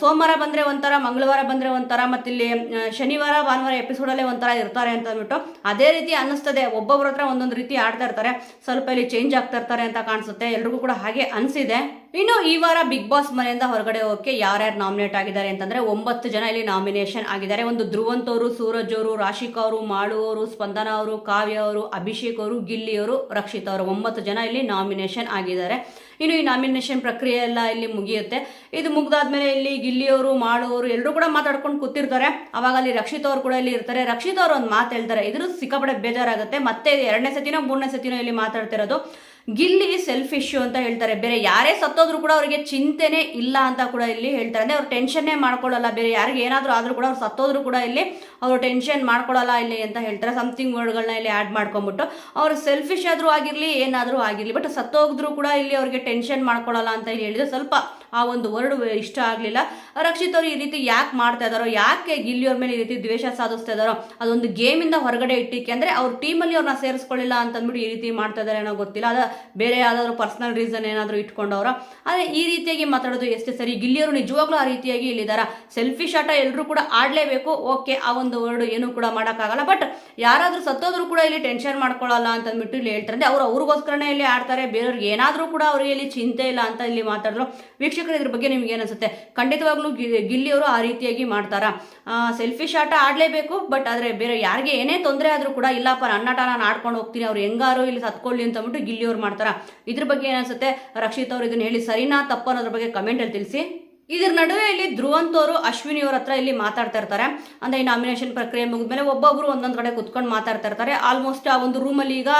ಸೋಮವಾರ ಬಂದರೆ ಒಂಥರ, ಮಂಗಳವಾರ ಬಂದರೆ ಒಂಥರ, ಮತ್ತಿಲ್ಲಿ ಇಲ್ಲಿ ಶನಿವಾರ, ಭಾನುವಾರ ಎಪಿಸೋಡಲ್ಲೇ ಒಂಥರ ಇರ್ತಾರೆ ಅಂತ ಅಂದ್ಬಿಟ್ಟು ಅದೇ ರೀತಿ ಅನ್ನಿಸ್ತದೆ. ಒಬ್ಬೊಬ್ಬರ ಹತ್ರ ಒಂದೊಂದು ರೀತಿ ಆಡ್ತಾ ಇರ್ತಾರೆ. ಸ್ವಲ್ಪ ಇಲ್ಲಿ ಚೇಂಜ್ ಆಗ್ತಾ ಇರ್ತಾರೆ ಅಂತ ಕಾಣಿಸುತ್ತೆ. ಎಲ್ರಿಗೂ ಕೂಡ ಹಾಗೆ ಅನಿಸಿದೆ. ಇನ್ನು ಈ ವಾರ ಬಿಗ್ ಬಾಸ್ ಮನೆಯಿಂದ ಹೊರಗಡೆ ಹೋಗಕ್ಕೆ ಯಾರ್ಯಾರು ನಾಮಿನೇಟ್ ಆಗಿದ್ದಾರೆ ಅಂತಂದ್ರೆ ಒಂಬತ್ತು ಜನ ಇಲ್ಲಿ ನಾಮಿನೇಷನ್ ಆಗಿದ್ದಾರೆ. ಒಂದು ಧ್ರುವಂತ್ ಅವರು ಅವರು ರಾಶಿಕ್ ಅವರು ಮಾಳು ಅವರು ಸ್ಪಂದನ ಅವರು ಕಾವ್ಯ ಅವರು ಅಭಿಷೇಕ್ ಅವರು ಗಿಲ್ಲಿ ಅವರು ರಕ್ಷಿತ್ ಅವರು ಒಂಬತ್ತು ಜನ ಇಲ್ಲಿ ನಾಮಿನೇಷನ್ ಆಗಿದ್ದಾರೆ. ಇನ್ನು ಈ ನಾಮಿನೇಷನ್ ಪ್ರಕ್ರಿಯೆ ಎಲ್ಲ ಇಲ್ಲಿ ಮುಗಿಯುತ್ತೆ. ಇದು ಮುಗ್ದಾದ್ಮೇಲೆ ಇಲ್ಲಿ ಗಿಲ್ಲಿಯವರು ಮಾಡುವವರು ಎಲ್ಲರೂ ಕೂಡ ಮಾತಾಡ್ಕೊಂಡು ಕೂತಿರ್ತಾರೆ. ಅವಾಗ ಅಲ್ಲಿ ರಕ್ಷಿತ್ ಅವರು ಕೂಡ ಇಲ್ಲಿ ಇರ್ತಾರೆ. ರಕ್ಷಿತ್ ಅವರು ಒಂದು ಮಾತು ಹೇಳ್ತಾರೆ. ಇದ್ರೂ ಸಿಕ್ಕಾಪಡೆ ಬೇಜಾರಾಗುತ್ತೆ. ಮತ್ತೆ ಎರಡನೇ ಸತಿನೋ, ಮೂರನೇ ಸತಿನೋ ಇಲ್ಲಿ ಮಾತಾಡ್ತಿರೋದು. ಗಿಲ್ಲಿ ಸೆಲ್ಫಿಶ್ ಅಂತ ಹೇಳ್ತಾರೆ. ಬೇರೆ ಯಾರೇ ಸತ್ತೋದ್ರು ಕೂಡ ಅವರಿಗೆ ಚಿಂತೆನೇ ಇಲ್ಲ ಅಂತ ಕೂಡ ಇಲ್ಲಿ ಹೇಳ್ತಾರೆ. ಅಂದ್ರೆ ಅವ್ರು ಟೆನ್ಷನ್ನೇ ಮಾಡ್ಕೊಳ್ಳಲ್ಲ. ಬೇರೆ ಯಾರಿಗೆ ಏನಾದರೂ ಆದ್ರೂ ಕೂಡ ಅವ್ರು ಸತ್ತೋದ್ರು ಕೂಡ ಇಲ್ಲಿ ಅವರು ಟೆನ್ಷನ್ ಮಾಡ್ಕೊಳ್ಳಲ್ಲ ಇಲ್ಲಿ ಅಂತ ಹೇಳ್ತಾರೆ. ಸಮಥಿಂಗ್ ವರ್ಡ್ಗಳನ್ನ ಇಲ್ಲಿ ಆ್ಯಡ್ ಮಾಡ್ಕೊಂಬಿಟ್ಟು ಅವ್ರು ಸೆಲ್ಫಿಶ್ ಆದರೂ ಆಗಿರಲಿ, ಏನಾದರೂ ಆಗಿರಲಿ ಬಟ್ ಸತ್ತೋಗಿದ್ರು ಕೂಡ ಇಲ್ಲಿ ಅವ್ರಿಗೆ ಟೆನ್ಷನ್ ಮಾಡ್ಕೊಳ್ಳಲ್ಲ ಅಂತ ಇಲ್ಲಿ ಹೇಳಿದ್ರು ಸ್ವಲ್ಪ ಆ ಒಂದು ವರ್ಡ್ ಇಷ್ಟ ಆಗಲಿಲ್ಲ. ರಕ್ಷಿತ್ ಅವರು ಈ ರೀತಿ ಯಾಕೆ ಮಾಡ್ತಾ ಇದ್ದಾರೋ, ಯಾಕೆ ಗಿಲ್ಲಿಯವ್ರ ಮೇಲೆ ಈ ರೀತಿ ದ್ವೇಷ ಸಾಧಿಸ್ತಾ ಇದ್ದಾರೋ, ಅದೊಂದು ಗೇಮಿಂದ ಹೊರಗಡೆ ಇಟ್ಟಿಕ್ಕೆ, ಅಂದರೆ ಅವ್ರ ಟೀಮಲ್ಲಿ ಅವ್ರನ್ನ ಸೇರಿಸ್ಕೊಳ್ಳಿಲ್ಲ ಅಂತಂದ್ಬಿಟ್ಟು ಈ ರೀತಿ ಮಾಡ್ತಾ ಇದ್ದಾರೆ ಏನೋ ಗೊತ್ತಿಲ್ಲ. ಅದ ಬೇರೆ ಯಾವ್ದಾದ್ರು ಪರ್ಸನಲ್ ರೀಸನ್ ಏನಾದರೂ ಇಟ್ಕೊಂಡವ್ರ? ಆದರೆ ಈ ರೀತಿಯಾಗಿ ಮಾತಾಡೋದು ಎಷ್ಟು ಸರಿ, ಗಿಲ್ಲಿಯವರು ನಿಜವಾಗ್ಲೂ ಆ ರೀತಿಯಾಗಿ ಇಲ್ಲಿದ್ದಾರೆ ಸೆಲ್ಫಿ ಶಾಟ ಎಲ್ಲರೂ ಕೂಡ ಆಡಲೇಬೇಕು, ಓಕೆ, ಆ ಒಂದು ವರ್ಡ್ ಏನೂ ಕೂಡ ಮಾಡೋಕ್ಕಾಗಲ್ಲ. ಬಟ್ ಯಾರಾದರೂ ಸತ್ತೋದ್ರು ಕೂಡ ಇಲ್ಲಿ ಟೆನ್ಷನ್ ಮಾಡ್ಕೊಳ್ಳಲ್ಲ ಅಂತ ಅಂದ್ಬಿಟ್ಟು ಇಲ್ಲಿ ಹೇಳ್ತಾರೆ. ಅಂದ್ರೆ ಅವ್ರು ಅವ್ರಿಗೋಸ್ಕರನೇ ಇಲ್ಲಿ ಆಡ್ತಾರೆ, ಬೇರೆಯವ್ರಿಗೆ ಏನಾದರೂ ಕೂಡ ಅವರಿಗೆ ಇಲ್ಲಿ ಚಿಂತೆ ಇಲ್ಲ ಅಂತ ಇಲ್ಲಿ ಮಾತಾಡಿದ್ರು ವೀಕ್ಷಕರು ಇದ್ರ ಬಗ್ಗೆ ನಿಮ್ಗೆ ಏನಿಸುತ್ತೆ? ಖಂಡಿತವಾಗ್ಲೂ ಗಿಲ್ಲಿಯವರು ಆ ರೀತಿಯಾಗಿ ಮಾಡ್ತಾರ? ಸೆಲ್ಫಿ ಶಾಟ ಆಡಲೇಬೇಕು ಬಟ್ ಆದರೆ ಬೇರೆ ಯಾರಿಗೆ ಏನೇ ತೊಂದರೆ ಆದರೂ ಕೂಡ ಇಲ್ಲಪ್ಪ ನನ್ನ ಆಟ ನಾನು ಆಡ್ಕೊಂಡು ಹೋಗ್ತೀನಿ, ಅವ್ರು ಹೆಂಗಾರು ಇಲ್ಲಿ ಸತ್ಕೊಳ್ಳಿ ಅಂತ ಅಂದ್ಬಿಟ್ಟು ಮಾಡ್ತಾರ? ಇದ್ರ ಬಗ್ಗೆ ಏನಿಸುತ್ತೆ ರಕ್ಷಿತ್ ಅವ್ರು ಇದನ್ನ ಹೇಳಿ ಸರಿನಾ ತಪ್ಪ ಅನ್ನೋದ್ರ ಬಗ್ಗೆ ಕಮೆಂಟಲ್ಲಿ ತಿಳಿಸಿ. ಇದ್ರ ನಡುವೆ ಇಲ್ಲಿ ಧ್ರುವಂತವರು ಅಶ್ವಿನಿ ಅವ್ರ ಹತ್ರ ಇಲ್ಲಿ ಮಾತಾಡ್ತಾ ಇರ್ತಾರೆ. ಅಂದ್ರೆ ಈ ನಾಮಿನೇಷನ್ ಪ್ರಕ್ರಿಯೆ ಮುಗಿದ್ಮೇಲೆ ಒಬ್ಬೊಬ್ರು ಒಂದೊಂದ್ ಕಡೆ ಕುತ್ಕೊಂಡು ಮಾತಾಡ್ತಾ ಇರ್ತಾರೆ. ಆಲ್ಮೋಸ್ಟ್ ಆ ಒಂದು ರೂಮಲ್ಲಿ ಈಗ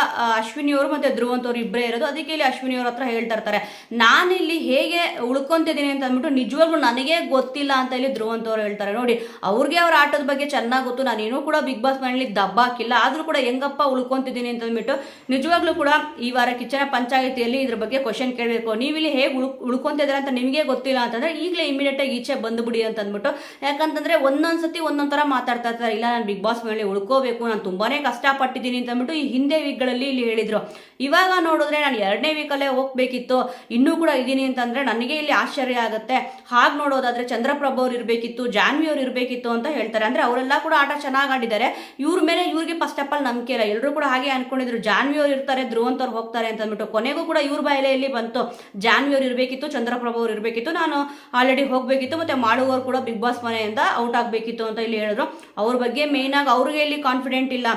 ಅಶ್ವಿನಿ ಅವರು ಮತ್ತೆ ಧ್ರುವಂತ್ ಅವರು ಇಬ್ಬರೇ ಇರೋದು. ಅದಕ್ಕೆ ಇಲ್ಲಿ ಅಶ್ವಿನಿ ಅವ್ರ ಹತ್ರ ಹೇಳ್ತಾ ಇರ್ತಾರೆ. ನಾನಿಲ್ಲಿ ಹೇಗೆ ಉಳ್ಕೊಂತಿದ್ದೀನಿ ಅಂತ ಅಂದ್ಬಿಟ್ಟು ನಿಜವಾಗ್ಲೂ ನನಗೆ ಗೊತ್ತಿಲ್ಲ ಅಂತ ಇಲ್ಲಿ ಧ್ರುವಂತ್ ಅವರು ಹೇಳ್ತಾರೆ. ನೋಡಿ, ಅವ್ರಿಗೆ ಅವ್ರ ಆಟದ ಬಗ್ಗೆ ಚೆನ್ನಾಗಿ ಗೊತ್ತು. ನಾನೇನು ಕೂಡ ಬಿಗ್ ಬಾಸ್ ಮನೇಲಿ ದಬ್ಬಾಕಿಲ್ಲ ಆದ್ರೂ ಕೂಡ ಹೆಂಗಪ್ಪ ಉಳ್ಕೊಂತಿದ್ದೀನಿ ಅಂತ ಅಂದ್ಬಿಟ್ಟು ನಿಜವಾಗ್ಲೂ ಕೂಡ ಈ ವಾರ ಕಿಚನ ಪಂಚಾಯಿತಿಯಲ್ಲಿ ಇದ್ರ ಬಗ್ಗೆ ಕ್ವಶನ್ ಕೇಳಬೇಕು. ನೀವಿಲ್ಲಿ ಹೇಗೆ ಉಳ್, ಉಳ್ಕೊಂತಿದ್ದೀರಾ ಅಂತ ನಿಮಗೆ ಗೊತ್ತಿಲ್ಲ ಅಂತಂದ್ರೆ ಈಗಲೇ ಇಮಿಡಿಯೇಟ್ ಆಗಿ ಈಚೆ ಬಂದ್ಬಿಡಿ ಅಂತ ಅಂದ್ಬಿಟ್ಟು. ಯಾಕಂತಂದ್ರೆ ಒಂದೊಂದ್ಸತಿ ಒಂದೊಂದ್ ಥರ ಮಾತಾಡ್ತಾ ಇರ್ತಾರೆ. ಇಲ್ಲ, ನಾನು ಬಿಗ್ ಬಾಸ್ ಮೇಲೆ ಉಳ್ಕೋಬೇಕು, ನಾನು ತುಂಬಾನೇ ಕಷ್ಟಪಟ್ಟಿದ್ದೀನಿ ಅಂತ ಅಂದ್ಬಿಟ್ಟು ಈ ಹಿಂದೆ ವೀಕ್ಗಳಲ್ಲಿ ಇಲ್ಲಿ ಹೇಳಿದ್ರು. ಇವಾಗ ನೋಡಿದ್ರೆ ನಾನು ಎರಡನೇ ವೀಕಲ್ಲೇ ಹೋಗ್ಬೇಕಿತ್ತು. ಇನ್ನೂ ಕೂಡ ಇದ್ದೀನಿ ಅಂತಂದ್ರೆ ನನಗೆ ಇಲ್ಲಿ ಆಶ್ಚರ್ಯ ಆಗುತ್ತೆ. ಹಾಗೆ ನೋಡೋದಾದ್ರೆ ಚಂದ್ರಪ್ರಭು ಅವ್ರು ಇರಬೇಕಿತ್ತು, ಜಾನ್ವಿ ಅವ್ರು ಇರಬೇಕಿತ್ತು ಅಂತ ಹೇಳ್ತಾರೆ. ಅಂದ್ರೆ ಅವರೆಲ್ಲ ಕೂಡ ಆಟ ಚೆನ್ನಾಗಿ ಆಡಿದ್ದಾರೆ. ಇವ್ರ ಮೇಲೆ ಇವ್ರಿಗೆ ಫಸ್ಟ್ ಆಫ್ ಆಲ್ ನಂಬಿಕೆ ಇಲ್ಲ. ಎಲ್ಲರೂ ಕೂಡ ಹಾಗೆ ಅನ್ಕೊಂಡಿದ್ರು. ಜಾನ್ವಿ ಅವ್ರು ಇರ್ತಾರೆ ಧ್ರುವಂತವ್ರು ಹೋಗ್ತಾರೆ ಅಂತ ಅಂದ್ಬಿಟ್ಟು. ಕೊನೆಗೂ ಕೂಡ ಇವ್ರ ಬಾಯಲೆಯಲ್ಲಿ ಬಂತು. ಜಾನ್ವಿ ಅವ್ರು ಇರಬೇಕಿತ್ತು, ಚಂದ್ರಪ್ರಭು ಅವ್ರು ಇರಬೇಕಿತ್ತು. ನಾನು ಆಲ್ರೆಡಿ ಹೋಗಬೇಕಿತ್ತು, ಮತ್ತು ಮಾಡುವವರು ಕೂಡ ಬಿಗ್ ಬಾಸ್ ಮನೆಯಿಂದ ಔಟ್ ಆಗಬೇಕಿತ್ತು ಅಂತ ಇಲ್ಲಿ ಹೇಳಿದ್ರು. ಅವ್ರ ಬಗ್ಗೆ ಮೇಯ್ನಾಗಿ ಅವ್ರಿಗೆ ಇಲ್ಲಿ ಕಾನ್ಫಿಡೆಂಟ್ ಇಲ್ಲ.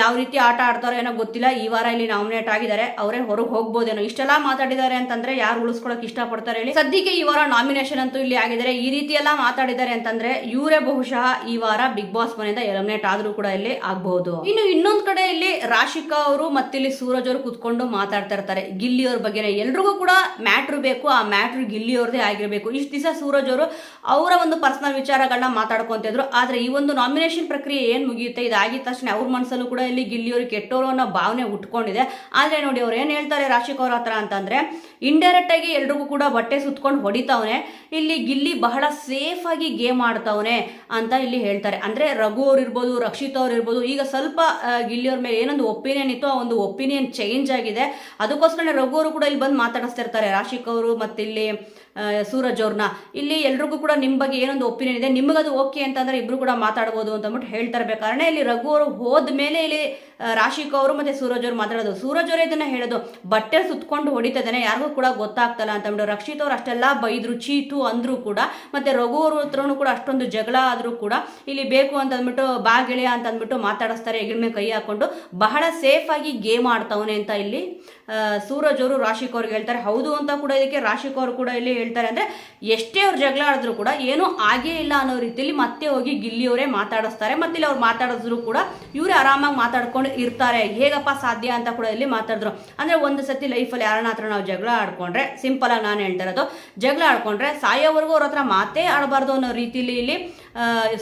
ಯಾವ ರೀತಿ ಆಟ ಆಡ್ತಾರೋ ಏನೋ ಗೊತ್ತಿಲ್ಲ. ಈ ವಾರ ಇಲ್ಲಿ ನಾಮಿನೇಟ್ ಆಗಿದ್ದಾರೆ. ಅವರೇ ಹೊರಗೆ ಹೋಗ್ಬೋದೇನೋ. ಇಷ್ಟೆಲ್ಲ ಮಾತಾಡಿದ್ದಾರೆ ಅಂತಂದ್ರೆ ಯಾರು ಉಳಿಸ್ಕೊಳಕ್ ಇಷ್ಟಪಡ್ತಾರೆ ಹೇಳಿ. ಸದ್ಯಕ್ಕೆ ಈ ವಾರ ನಾಮಿನೇಷನ್ ಅಂತೂ ಇಲ್ಲಿ ಆಗಿದ್ದಾರೆ. ಈ ರೀತಿ ಎಲ್ಲ ಮಾತಾಡಿದ್ದಾರೆ ಅಂತಂದ್ರೆ ಇವರೇ ಬಹುಶಃ ಈ ವಾರ ಬಿಗ್ ಬಾಸ್ ಮನೆಯಿಂದ ಎಲಿಮಿನೇಟ್ ಆದ್ರೂ ಕೂಡ ಇಲ್ಲಿ ಆಗಬಹುದು. ಇನ್ನು ಇನ್ನೊಂದ್ ಕಡೆ ಇಲ್ಲಿ ರಾಶಿಕಾ ಅವರು ಮತ್ತಿಲ್ಲಿ ಸೂರಜ್ ಅವರು ಕುತ್ಕೊಂಡು ಮಾತಾಡ್ತಾ ಇರ್ತಾರೆ. ಗಿಲ್ಲಿ ಅವ್ರ ಬಗ್ಗೆನೇ. ಎಲ್ರಿಗೂ ಕೂಡ ಮ್ಯಾಟ್ರ್ ಬೇಕು. ಆ ಮ್ಯಾಟ್ರ್ ಗಿಲ್ಲಿ ಅವ್ರದೇ ಆಗಿರಬೇಕು. ಇಷ್ಟು ದಿವಸ ಸೂರಜ್ ಅವರು ಅವರ ಒಂದು ಪರ್ಸನಲ್ ವಿಚಾರಗಳನ್ನ ಮಾತಾಡ್ಕೊಂತಿದ್ರು. ಆದ್ರೆ ಈ ಒಂದು ನಾಮಿನೇಷನ್ ಪ್ರಕ್ರಿಯೆ ಏನ್ ಮುಗಿಯುತ್ತೆ? ಇದಾಗಿದ ತಕ್ಷಣ ಅವ್ರ ಮನಸ್ಸಲ್ಲೂ ಇಲ್ಲಿ ಗಿಲ್ಲಿಯವರು ಕೆಟ್ಟವರು ಅನ್ನೋ ಭಾವನೆ ಉಟ್ಕೊಂಡಿದೆ. ಆದರೆ ನೋಡಿ ಅವ್ರು ಏನು ಹೇಳ್ತಾರೆ ರಾಶಿಕ್ ಅವ್ರ ಹತ್ರ ಅಂತಂದರೆ ಇಂಡೈರೆಕ್ಟ್ ಆಗಿ ಎಲ್ರಿಗೂ ಕೂಡ ಬಟ್ಟೆ ಸುತ್ಕೊಂಡು ಹೊಡಿತಾವನೆ. ಇಲ್ಲಿ ಗಿಲ್ಲಿ ಬಹಳ ಸೇಫಾಗಿ ಗೇಮ್ ಆಡ್ತಾವನೆ ಅಂತ ಇಲ್ಲಿ ಹೇಳ್ತಾರೆ. ಅಂದ್ರೆ ರಘು ಅವ್ರು ಇರ್ಬೋದು, ರಕ್ಷಿತ್ ಅವ್ರು ಇರ್ಬೋದು, ಈಗ ಸ್ವಲ್ಪ ಗಿಲ್ಲಿಯವ್ರ ಮೇಲೆ ಏನೊಂದು ಒಪಿನಿಯನ್ ಇತ್ತು ಆ ಒಂದು ಒಪಿನಿಯನ್ ಚೇಂಜ್ ಆಗಿದೆ. ಅದಕ್ಕೋಸ್ಕರ ರಘು ಅವರು ಕೂಡ ಇಲ್ಲಿ ಬಂದು ಮಾತಾಡಿಸ್ತಿರ್ತಾರೆ. ರಾಶಿಕ್ ಅವರು ಮತ್ತಿಲ್ಲಿ ಸೂರಜ್ ಅವ್ರನ್ನ. ಇಲ್ಲಿ ಎಲ್ರಿಗೂ ಕೂಡ ನಿಮ್ಮ ಬಗ್ಗೆ ಏನೊಂದು ಒಪಿನಿಯನ್ ಇದೆ. ನಿಮಗದು ಓಕೆ ಅಂತಂದ್ರೆ ಇಬ್ರು ಕೂಡ ಮಾತಾಡ್ಬೋದು ಅಂತ ಅಂದ್ಬಿಟ್ಟು ಹೇಳ್ತಾ ಇಲ್ಲಿ ರಘು ಅವರು ಹೋದ ಮೇಲೆ ಇಲ್ಲಿ ರಾಶಿಕ ಅವರು ಮತ್ತೆ ಸೂರಜ್ ಅವರು ಮಾತಾಡೋದು. ಸೂರಜ್ ಅವರೇ ಇದನ್ನ ಹೇಳೋದು. ಬಟ್ಟೆ ಸುತ್ಕೊಂಡು ಹೊಡಿತಾ ಯಾರಿಗೂ ಕೂಡ ಗೊತ್ತಾಗ್ತಲ್ಲ ಅಂತ ಅಂದ್ಬಿಟ್ಟು ರಕ್ಷಿತ್ ಅವ್ರು ಅಷ್ಟೆಲ್ಲ ಬೈದ್ರು ಚೀತು ಅಂದ್ರು ಕೂಡ. ಮತ್ತೆ ರಘು ಅವ್ರ ಹತ್ರನು ಕೂಡ ಅಷ್ಟೊಂದು ಜಗಳ ಆದ್ರೂ ಕೂಡ ಇಲ್ಲಿ ಬೇಕು ಅಂತ ಅಂದ್ಬಿಟ್ಟು, ಬಾ ಗೆಳೆಯ ಅಂತ ಅಂದ್ಬಿಟ್ಟು ಮಾತಾಡಿಸ್ತಾರೆ. ಹೆಗಲ ಮೇಲೆ ಕೈ ಹಾಕೊಂಡು ಬಹಳ ಸೇಫ್ ಆಗಿ ಗೇಮ್ ಆಡ್ತವನೆ ಅಂತ ಇಲ್ಲಿ ಸೂರಜ್ ಅವರು ರಾಶಿಕ್ ಅವ್ರಿಗೆ ಹೇಳ್ತಾರೆ. ಹೌದು ಅಂತ ಕೂಡ ಇದಕ್ಕೆ ರಾಶಿಕ್ ಅವರು ಕೂಡ ಇಲ್ಲಿ ಹೇಳ್ತಾರೆ ಅಂದ್ರೆ ಎಷ್ಟೇ ಅವ್ರು ಜಗಳ ಆಡಿದ್ರು ಕೂಡ ಏನೂ ಆಗೇ ಇಲ್ಲ ಅನ್ನೋ ರೀತಿಯಲ್ಲಿ ಮತ್ತೆ ಹೋಗಿ ಗಿಲ್ಲಿಯವರೇ ಮಾತಾಡಿಸ್ತಾರೆ. ಮತ್ತೆ ಇಲ್ಲಿ ಅವ್ರು ಮಾತಾಡಿದ್ರು ಕೂಡ ಇವರೇ ಆರಾಮಾಗಿ ಮಾತಾಡ್ಕೊಂಡು ಇರ್ತಾರೆ. ಹೇಗಪ್ಪ ಸಾಧ್ಯ ಅಂತ ಕೂಡ ಇಲ್ಲಿ ಮಾತಾಡಿದ್ರು. ಅಂದ್ರೆ ಒಂದು ಸತಿ ಲೈಫಲ್ಲಿ ಯಾರನ್ನ ಹತ್ರ ನಾವು ಜಗಳ ಆಡ್ಕೊಂಡ್ರೆ ಸಿಂಪಲ್ ಆಗಿ ನಾನು ಹೇಳ್ತಾ ಇರೋದು, ಜಗಳ ಆಡ್ಕೊಂಡ್ರೆ ಸಾಯೋವರೆಗೂ ಅವ್ರ ಹತ್ರ ಮಾತೇ ಆಡಬಾರ್ದು ಅನ್ನೋ ರೀತಿಲಿ ಇಲ್ಲಿ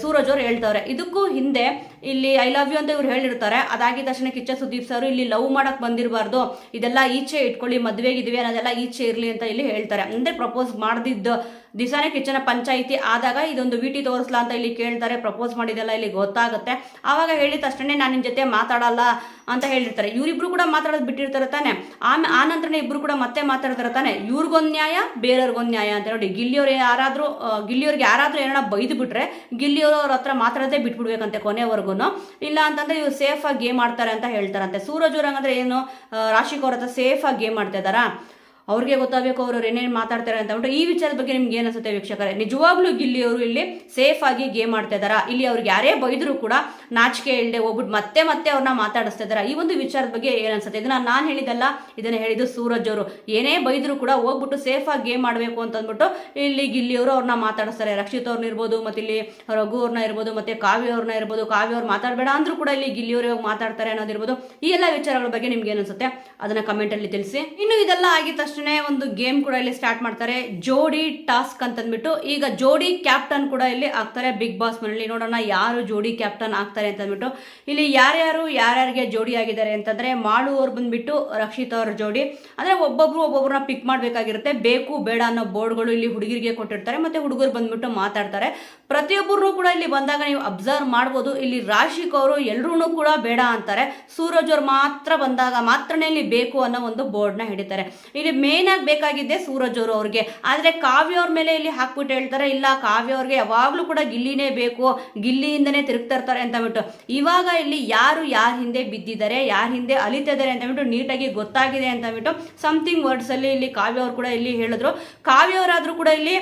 ಸೂರಜ್ ಅವರು ಹೇಳ್ತವ್ರೆ. ಇದಕ್ಕೂ ಹಿಂದೆ ಇಲ್ಲಿ ಐ ಲವ್ ಯು ಅಂತ ಇವ್ರು ಹೇಳಿರ್ತಾರೆ. ಅದಾಗಿದ ತಕ್ಷಣ ಕಿಚ್ಚ ಸುದೀಪ್ ಸರ್ ಇಲ್ಲಿ ಲವ್ ಮಾಡಕ್ ಬಂದಿರಬಾರ್ದು. ಇದೆಲ್ಲ ಈಚೆ ಇಟ್ಕೊಳ್ಳಿ ಮದುವೆಗಿದ್ವಿ ಅನ್ನೋದೆಲ್ಲ ಈಚೆ ಇರಲಿ ಅಂತ ಇಲ್ಲಿ ಹೇಳ್ತಾರೆ. ಅಂದ್ರೆ ಪ್ರಪೋಸ್ ಮಾಡ್ದಿದ್ದು ದಿವಸನೇ ಕಿಚನ ಪಂಚಾಯಿತಿ ಆದಾಗ ಇದೊಂದು ವಿಟಿ ತೋರಿಸ್ಲಾ ಅಂತ ಇಲ್ಲಿ ಕೇಳ್ತಾರೆ ಪ್ರಪೋಸ್ ಮಾಡಿದೆಲ್ಲ ಇಲ್ಲಿ ಗೊತ್ತಾಗುತ್ತೆ. ಆವಾಗ ಹೇಳಿದ ತಕ್ಷಣ ನಾನು ನಿನ್ನ ಜೊತೆ ಮಾತಾಡಲ್ಲ ಅಂತ ಹೇಳಿರ್ತಾರೆ. ಇವರಿಬ್ರು ಕೂಡ ಮಾತಾಡೋದು ಬಿಟ್ಟಿರ್ತಾರೆ ತಾನೆ. ಆಮೇ, ಆ ನಂತರನೇ ಇಬ್ರು ಕೂಡ ಮತ್ತೆ ಮಾತಾಡ್ತಾರೆ ತಾನೆ. ಇವ್ರಿಗೊಂದು ನ್ಯಾಯ ಬೇರೆಯವ್ರಿಗೊಂದು ನ್ಯಾಯ ಅಂತ ನೋಡಿ. ಗಿಲ್ಲಿಯವ್ರು ಯಾರಾದರೂ ಗಿಲ್ಲಿಯವ್ರಿಗೆ ಯಾರಾದರೂ ಏನೋ ಬೈದು ಬಿಟ್ರೆ ಗಿಲ್ಲಿಯವ್ರ ಹತ್ರ ಮಾತಾಡೋದೇ ಬಿಟ್ಬಿಡ್ಬೇಕಂತೆ ಕೊನೆವರೆಗೂ ಇಲ್ಲ ಅಂತಂದ್ರೆ ಇವ್ರು ಸೇಫಾಗಿ ಗೇಮ್ ಆಡ್ತಾರೆ ಅಂತ ಹೇಳ್ತಾರಂತೆ. ಸೂರಜ್ ಅವ್ರಂಗಂದ್ರೆ ಏನು ರಾಶಿಕೋರ್ ಹತ್ರ ಸೇಫಾಗಿ ಗೇಮ್ ಆಡ್ತಾ ಇದ್ದಾರಾ? ಅವ್ರಿಗೆ ಗೊತ್ತಾಗಬೇಕು ಅವರು ಏನೇನು ಮಾತಾಡ್ತಾರೆ ಅಂತ. ಅಂದ್ಬಿಟ್ಟು ಈ ವಿಚಾರದ ಬಗ್ಗೆ ನಿಮ್ಗೆ ಏನು ಅನ್ಸುತ್ತೆ ವೀಕ್ಷಕರೇ? ನಿಜವಾಗ್ಲೂ ಗಿಲ್ಲಿ ಅವರು ಇಲ್ಲಿ ಸೇಫ್ ಆಗಿ ಗೇಮ್ ಆಡ್ತಾ ಇದಾರಾ ಇಲ್ಲಿ ಅವ್ರಿಗೆ ಯಾರೇ ಬೈದರೂ ಕೂಡ ನಾಚಿಕೆ ಇಲ್ಲದೆ ಹೋಗ್ಬಿಟ್ಟು ಮತ್ತೆ ಮತ್ತೆ ಅವ್ರನ್ನ ಮಾತಾಡಿಸ್ತಾ ಇದ್ದಾರೆ? ಈ ಒಂದು ವಿಚಾರದ ಬಗ್ಗೆ ಏನು ಅನ್ಸುತ್ತೆ? ಇದನ್ನ ನಾನು ಹೇಳಿದಲ್ಲ ಇದನ್ನ ಹೇಳಿದ್ದು ಸೂರಜ್ ಅವರು. ಏನೇ ಬೈದರೂ ಕೂಡ ಹೋಗ್ಬಿಟ್ಟು ಸೇಫ್ ಆಗಿ ಗೇಮ್ ಮಾಡಬೇಕು ಅಂತ ಅಂದ್ಬಿಟ್ಟು ಇಲ್ಲಿ ಗಿಲ್ಲಿ ಅವರು ಅವ್ರನ್ನ ಮಾತಾಡಿಸ್ತಾರೆ. ರಕ್ಷಿತ್ ಅವ್ರನ್ನ ಇರ್ಬೋದು, ಮತ್ತೆ ಇಲ್ಲಿ ರಘು ಅವ್ರನ್ನ ಇರ್ಬೋದು, ಮತ್ತೆ ಕಾವ್ಯ ಅವ್ರನ್ನ ಇರ್ಬೋದು, ಕಾವ್ಯ ಅವ್ರು ಮಾತಾಡಬೇಡ ಅಂದ್ರೂ ಕೂಡ ಇಲ್ಲಿ ಗಿಲ್ಲಿ ಅವ್ರಿಗೆ ಮಾತಾಡ್ತಾರೆ ಅನ್ನೋದಿರ್ಬೋದು. ಈ ಎಲ್ಲ ವಿಚಾರಗಳ ಬಗ್ಗೆ ನಿಮ್ಗೆ ಏನಿಸುತ್ತೆ ಅದನ್ನ ಕಮೆಂಟ್ ಅಲ್ಲಿ ತಿಳಿಸಿ. ಇನ್ನು ಇದೆಲ್ಲ ಆಗಿದ ತಕ್ಷಣ ಒಂದು ಗೇಮ್ ಕೂಡ ಇಲ್ಲಿ ಸ್ಟಾರ್ಟ್ ಮಾಡ್ತಾರೆ. ಜೋಡಿ ಟಾಸ್ಕ್ ಅಂತಂದ್ಬಿಟ್ಟು ಈಗ ಜೋಡಿ ಕ್ಯಾಪ್ಟನ್ ಕೂಡ ಇಲ್ಲಿ ಆಗ್ತಾರೆ ಬಿಗ್ ಬಾಸ್ ಮನೆಯಲ್ಲಿ. ನೋಡೋಣ ಯಾರು ಜೋಡಿ ಕ್ಯಾಪ್ಟನ್ ಆಗ್ತಾರೆ ಅಂತಂದ್ಬಿಟ್ಟು. ಇಲ್ಲಿ ಯಾರ್ಯಾರು ಯಾರ್ಯಾರಿಗೆ ಜೋಡಿ ಆಗಿದ್ದಾರೆ ಅಂತಂದ್ರೆ ಮಾಳು ಅವ್ರು ಬಂದ್ಬಿಟ್ಟು, ರಕ್ಷಿತ್ ಅವ್ರ ಜೋಡಿ. ಅಂದ್ರೆ ಒಬ್ಬೊಬ್ರು ಒಬ್ಬೊಬ್ರನ್ನ ಪಿಕ್ ಮಾಡ್ಬೇಕಾಗಿರುತ್ತೆ. ಬೇಕು, ಬೇಡ ಅನ್ನೋ ಬೋರ್ಡ್ಗಳು ಇಲ್ಲಿ ಹುಡುಗರಿಗೆ ಕೊಟ್ಟಿರ್ತಾರೆ. ಮತ್ತೆ ಹುಡುಗರು ಬಂದ್ಬಿಟ್ಟು ಮಾತಾಡ್ತಾರೆ. ಪ್ರತಿಯೊಬ್ಬರು ಕೂಡ ಇಲ್ಲಿ ಬಂದಾಗ ನೀವು ಅಬ್ಸರ್ವ್ ಮಾಡ್ಬೋದು. ಇಲ್ಲಿ ರಾಶಿಕ್ ಅವರು ಎಲ್ಲರೂ ಕೂಡ ಬೇಡ ಅಂತಾರೆ. ಸೂರಜ್ ಅವ್ರು ಮಾತ್ರ ಬಂದಾಗ ಮಾತ್ರನೇ ಇಲ್ಲಿ ಬೇಕು ಅನ್ನೋ ಒಂದು ಬೋರ್ಡ್ನ ಹಿಡಿತಾರೆ. ಇಲ್ಲಿ ಮೇನ್ ಆಗಿ ಬೇಕಾಗಿದ್ದೆ ಸೂರಜ್ ಅವರು ಅವ್ರಿಗೆ. ಆದ್ರೆ ಕಾವ್ಯ ಅವ್ರ ಮೇಲೆ ಇಲ್ಲಿ ಹಾಕ್ಬಿಟ್ಟು ಹೇಳ್ತಾರೆ, ಇಲ್ಲ ಕಾವ್ಯ ಅವ್ರಿಗೆ ಯಾವಾಗಲೂ ಕೂಡ ಗಿಲ್ಲಿನೇ ಬೇಕು, ಗಿಲ್ಲಿಯಿಂದನೇ ತಿರುಗ್ತಾ ಇರ್ತಾರೆ ಅಂತ ಬಿಟ್ಟು ಇವಾಗ ಇಲ್ಲಿ ಯಾರು ಯಾರ ಹಿಂದೆ ಬಿದ್ದಿದ್ದಾರೆ, ಯಾರ ಹಿಂದೆ ಅಲಿತಿದ್ದಾರೆ ಅಂತ ಬಿಟ್ಟು ನೀಟಾಗಿ ಗೊತ್ತಾಗಿದೆ ಅಂತ ಬಿಟ್ಟು ಸಮಥಿಂಗ್ ವರ್ಡ್ಸ್ ಅಲ್ಲಿ ಇಲ್ಲಿ ಕಾವ್ಯ ಅವ್ರು ಕೂಡ ಇಲ್ಲಿ ಹೇಳಿದ್ರು. ಕಾವ್ಯ ಅವರಾದ್ರೂ ಕೂಡ ಇಲ್ಲಿ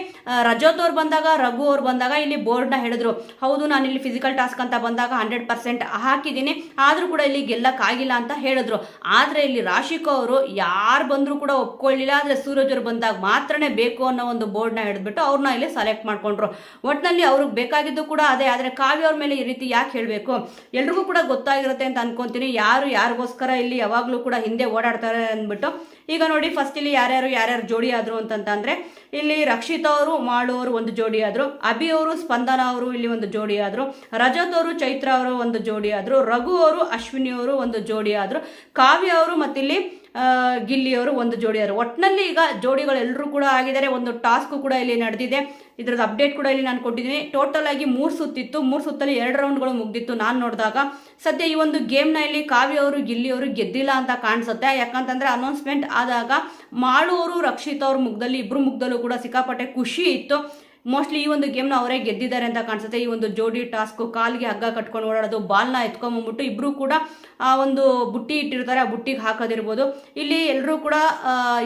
ರಜತ್ ಬಂದಾಗ, ರಘು ಅವ್ರು ಬಂದಾಗ ಇಲ್ಲಿ ಬೋರ್ಡ್ನ ಹೇಳಿದ್ರು. ಹೌದು, ನಾನು ಇಲ್ಲಿ ಫಿಸಿಕಲ್ ಟಾಸ್ಕ್ ಅಂತ ಬಂದಾಗ ಹಂಡ್ರೆಡ್ ಪರ್ಸೆಂಟ್ ಹಾಕಿದ್ದೀನಿ, ಆದ್ರೂ ಕೂಡ ಇಲ್ಲಿ ಗೆಲ್ಲಕ್ಕಾಗಿಲ್ಲ ಅಂತ ಹೇಳಿದ್ರು. ಆದ್ರೆ ಇಲ್ಲಿ ರಾಶಿಕೋ ಅವರು ಯಾರು ಬಂದರೂ ಕೂಡ ಒಪ್ಕೊಳ್ಳಿ ತಗೊಳ್ಳಿಲ್ಲ ಆದರೆ ಸೂರಜರು ಬಂದಾಗ ಮಾತ್ರನೇ ಬೇಕು ಅನ್ನೋ ಒಂದು ಬೋರ್ಡ್ನ ಹಿಡಿದ್ಬಿಟ್ಟು ಅವ್ರನ್ನ ಇಲ್ಲಿ ಸೆಲೆಕ್ಟ್ ಮಾಡ್ಕೊಂಡ್ರು. ಒಟ್ಟಿನಲ್ಲಿ ಅವ್ರಿಗೆ ಬೇಕಾಗಿದ್ದು ಕೂಡ ಅದೇ, ಆದರೆ ಕಾವ್ಯ ಅವ್ರ ಮೇಲೆ ಈ ರೀತಿ ಯಾಕೆ ಹೇಳಬೇಕು? ಎಲ್ರಿಗೂ ಕೂಡ ಗೊತ್ತಾಗಿರುತ್ತೆ ಅಂತ ಅನ್ಕೊಂತೀನಿ. ಯಾರು ಯಾರಿಗೋಸ್ಕರ ಇಲ್ಲಿ ಯಾವಾಗಲೂ ಕೂಡ ಹಿಂದೆ ಓಡಾಡ್ತಾರೆ ಅಂದ್ಬಿಟ್ಟು. ಈಗ ನೋಡಿ ಫಸ್ಟ್ ಇಲ್ಲಿ ಯಾರ್ಯಾರು ಯಾರ್ಯಾರು ಜೋಡಿ ಆದರು ಅಂತಂತಂದರೆ, ಇಲ್ಲಿ ರಕ್ಷಿತಾ ಅವರು, ಮಾಳು ಅವರು ಒಂದು ಜೋಡಿ ಆದರು. ಅಭಿ ಅವರು, ಸ್ಪಂದನ ಅವರು ಇಲ್ಲಿ ಒಂದು ಜೋಡಿ ಆದರು. ರಜತ್ ಅವರು, ಚೈತ್ರ ಅವರು ಒಂದು ಜೋಡಿ ಆದರು. ರಘು ಅವರು, ಅಶ್ವಿನಿ ಅವರು ಒಂದು ಜೋಡಿ ಆದರು. ಕಾವ್ಯ ಅವರು ಮತ್ತಿಲ್ಲಿ ಆ, ಗಿಲ್ಲಿ ಅವರು ಒಂದು ಜೋಡಿಯವರು ಒಟ್ಟಿನಲ್ಲಿ ಈಗ ಜೋಡಿಗಳೆಲ್ಲರೂ ಕೂಡ ಆಗಿದ್ದಾರೆ. ಒಂದು ಟಾಸ್ಕು ಕೂಡ ಇಲ್ಲಿ ನಡೆದಿದೆ. ಇದರದ್ದು ಅಪ್ಡೇಟ್ ಕೂಡ ಇಲ್ಲಿ ನಾನು ಕೊಟ್ಟಿದ್ದೀನಿ. ಟೋಟಲ್ ಆಗಿ ಮೂರು ಸುತ್ತಿತ್ತು. ಮೂರು ಸುತ್ತಲ್ಲಿ ಎರಡು ರೌಂಡ್ಗಳು ಮುಗ್ದಿತ್ತು ನಾನು ನೋಡಿದಾಗ. ಸದ್ಯ ಈ ಒಂದು ಗೇಮ್ನ ಇಲ್ಲಿ ಕಾವ್ಯವರು ಗಿಲ್ಲಿಯವರು ಗೆದ್ದಿಲ್ಲ ಅಂತ ಕಾಣಿಸುತ್ತೆ. ಯಾಕಂತಂದ್ರೆ ಅನೌನ್ಸ್ಮೆಂಟ್ ಆದಾಗ ಮಾಳು ಅವರು ರಕ್ಷಿತ್ ಅವ್ರ ಮುಖದಲ್ಲಿ ಇಬ್ಬರು ಮುಗ್ದಲ್ಲೂ ಕೂಡ ಸಿಕ್ಕಾಪಟ್ಟೆ ಖುಷಿ ಇತ್ತು. ಮೋಸ್ಟ್ಲಿ ಈ ಒಂದು ಗೇಮ್ನ ಅವರೇ ಗೆದ್ದಿದ್ದಾರೆ ಅಂತ ಕಾಣಿಸುತ್ತೆ. ಈ ಒಂದು ಜೋಡಿ ಟಾಸ್ಕು ಕಾಲ್ಗೆ ಹಗ್ಗ ಕಟ್ಕೊಂಡು ಓಡಾಡೋದು, ಬಾಲ್ನ ಎತ್ಕೊಂಬಂದ್ಬಿಟ್ಟು ಇಬ್ಬರು ಕೂಡ, ಆ, ಒಂದು ಬುಟ್ಟಿ ಇಟ್ಟಿರ್ತಾರೆ. ಆ ಬುಟ್ಟಿಗೆ ಹಾಕೋದಿರ್ಬೋದು. ಇಲ್ಲಿ ಎಲ್ಲರೂ ಕೂಡ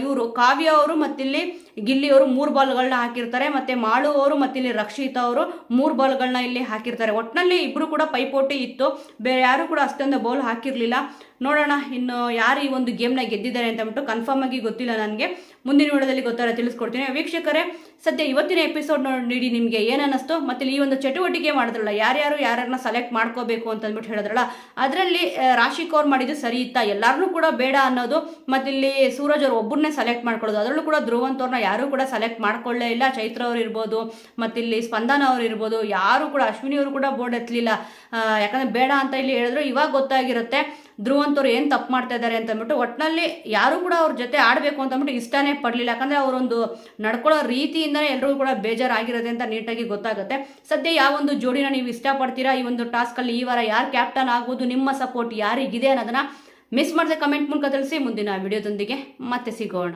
ಇವರು ಕಾವ್ಯ ಅವರು ಮತ್ತಿಲ್ಲಿ ಗಿಲ್ಲಿ ಅವರು ಮೂರು ಬಾಲ್ಗಳನ್ನ ಹಾಕಿರ್ತಾರೆ. ಮತ್ತೆ ಮಾಳು ಅವರು ಮತ್ತಿಲ್ಲಿ ರಕ್ಷಿತಾ ಅವರು ಮೂರು ಬಾಲ್ಗಳನ್ನ ಇಲ್ಲಿ ಹಾಕಿರ್ತಾರೆ. ಒಟ್ಟಿನಲ್ಲಿ ಇಬ್ಬರು ಕೂಡ ಪೈಪೋಟಿ ಇತ್ತು. ಬೇರೆ ಯಾರು ಕೂಡ ಅಷ್ಟೊಂದು ಬೌಲ್ ಹಾಕಿರಲಿಲ್ಲ. ನೋಡೋಣ ಇನ್ನು ಯಾರು ಈ ಒಂದು ಗೇಮ್ನ ಗೆದ್ದಿದ್ದಾರೆ ಅಂತ ಅಂದ್ಬಿಟ್ಟು ಕನ್ಫರ್ಮ್ ಆಗಿ ಗೊತ್ತಿಲ್ಲ ನನಗೆ. ಮುಂದಿನ ವಿಡಿಯೋದಲ್ಲಿ ಗೊತ್ತಾರ ತಿಳಿಸ್ಕೊಡ್ತೀನಿ. ವೀಕ್ಷಕರೇ, ಸದ್ಯ ಇವತ್ತಿನ ಎಪಿಸೋಡ್ ನೋಡಿ ನಿಮಗೆ ಏನು ಮತ್ತು ಮತ್ತೆ ಈ ಒಂದು ಚಟುವಟಿಕೆ ಮಾಡಿದ್ರಲ್ಲ, ಯಾರ್ಯಾರು ಯಾರನ್ನ ಸೆಲೆಕ್ಟ್ ಮಾಡ್ಕೋಬೇಕು ಅಂತ ಅಂದ್ಬಿಟ್ಟು ಹೇಳಿದ್ರಲ್ಲ, ಅದರಲ್ಲಿ ರಾಶಿ ಕೌರ್ ಮಾಡಿದ್ದು ಸರಿ ಇತ್ತಾ. ಎಲ್ಲರೂ ಕೂಡ ಬೇಡ ಅನ್ನೋದು ಮತ್ತೆ ಇಲ್ಲಿ ಸೂರಜ್ ಅವ್ರು ಒಬ್ಬರನ್ನೇ ಸೆಲೆಕ್ಟ್ ಮಾಡ್ಕೊಳ್ಳೋದು. ಅದರಲ್ಲೂ ಕೂಡ ಧ್ರುವಂತವ್ರನ್ನ ಯಾರೂ ಕೂಡ ಸೆಲೆಕ್ಟ್ ಮಾಡ್ಕೊಳ್ಳೇ ಇಲ್ಲ. ಚೈತ್ರ ಅವ್ರು ಇರ್ಬೋದು, ಮತ್ತಿಲ್ಲಿ ಸ್ಪಂದನ ಅವರು ಇರ್ಬೋದು, ಯಾರು ಕೂಡ, ಅಶ್ವಿನಿ ಅವರು ಕೂಡ ಬೋರ್ಡ್ ಎತ್ತಲಿಲ್ಲ ಯಾಕಂದ್ರೆ ಬೇಡ ಅಂತ ಇಲ್ಲಿ ಹೇಳಿದ್ರು. ಇವಾಗ ಗೊತ್ತಾಗಿರುತ್ತೆ. ಧ್ರುವಂತವ್ರು ಏನು ತಪ್ಪು ಮಾಡ್ತಾ ಇದ್ದಾರೆ ಅಂತ ಅಂದ್ಬಿಟ್ಟು ಒಟ್ಟಿನಲ್ಲಿ ಯಾರು ಕೂಡ ಅವ್ರ ಜೊತೆ ಆಡಬೇಕು ಅಂತ ಅಂದ್ಬಿಟ್ಟು ಇಷ್ಟನೇ ಪಡಲಿಲ್ಲ. ಯಾಕಂದರೆ ಅವರೊಂದು ನಡ್ಕೊಳ್ಳೋ ರೀತಿಯಿಂದನೇ ಎಲ್ರಿಗೂ ಕೂಡ ಬೇಜಾರಾಗಿರೋದೆ ಅಂತ ನೀಟಾಗಿ ಗೊತ್ತಾಗುತ್ತೆ. ಸದ್ಯ ಯಾವ ಒಂದು ಜೋಡಿನ ನೀವು ಇಷ್ಟಪಡ್ತೀರಾ? ಈ ಒಂದು ಟಾಸ್ಕಲ್ಲಿ ಈ ವಾರ ಯಾರು ಕ್ಯಾಪ್ಟನ್ ಆಗ್ಬೋದು? ನಿಮ್ಮ ಸಪೋರ್ಟ್ ಯಾರಿಗಿದೆ ಅನ್ನೋದನ್ನ ಮಿಸ್ ಮಾಡಿದೆ ಕಮೆಂಟ್ ಮೂಲಕ ತಿಳಿಸಿ. ಮುಂದಿನ ವಿಡಿಯೋದೊಂದಿಗೆ ಮತ್ತೆ ಸಿಗೋಣ.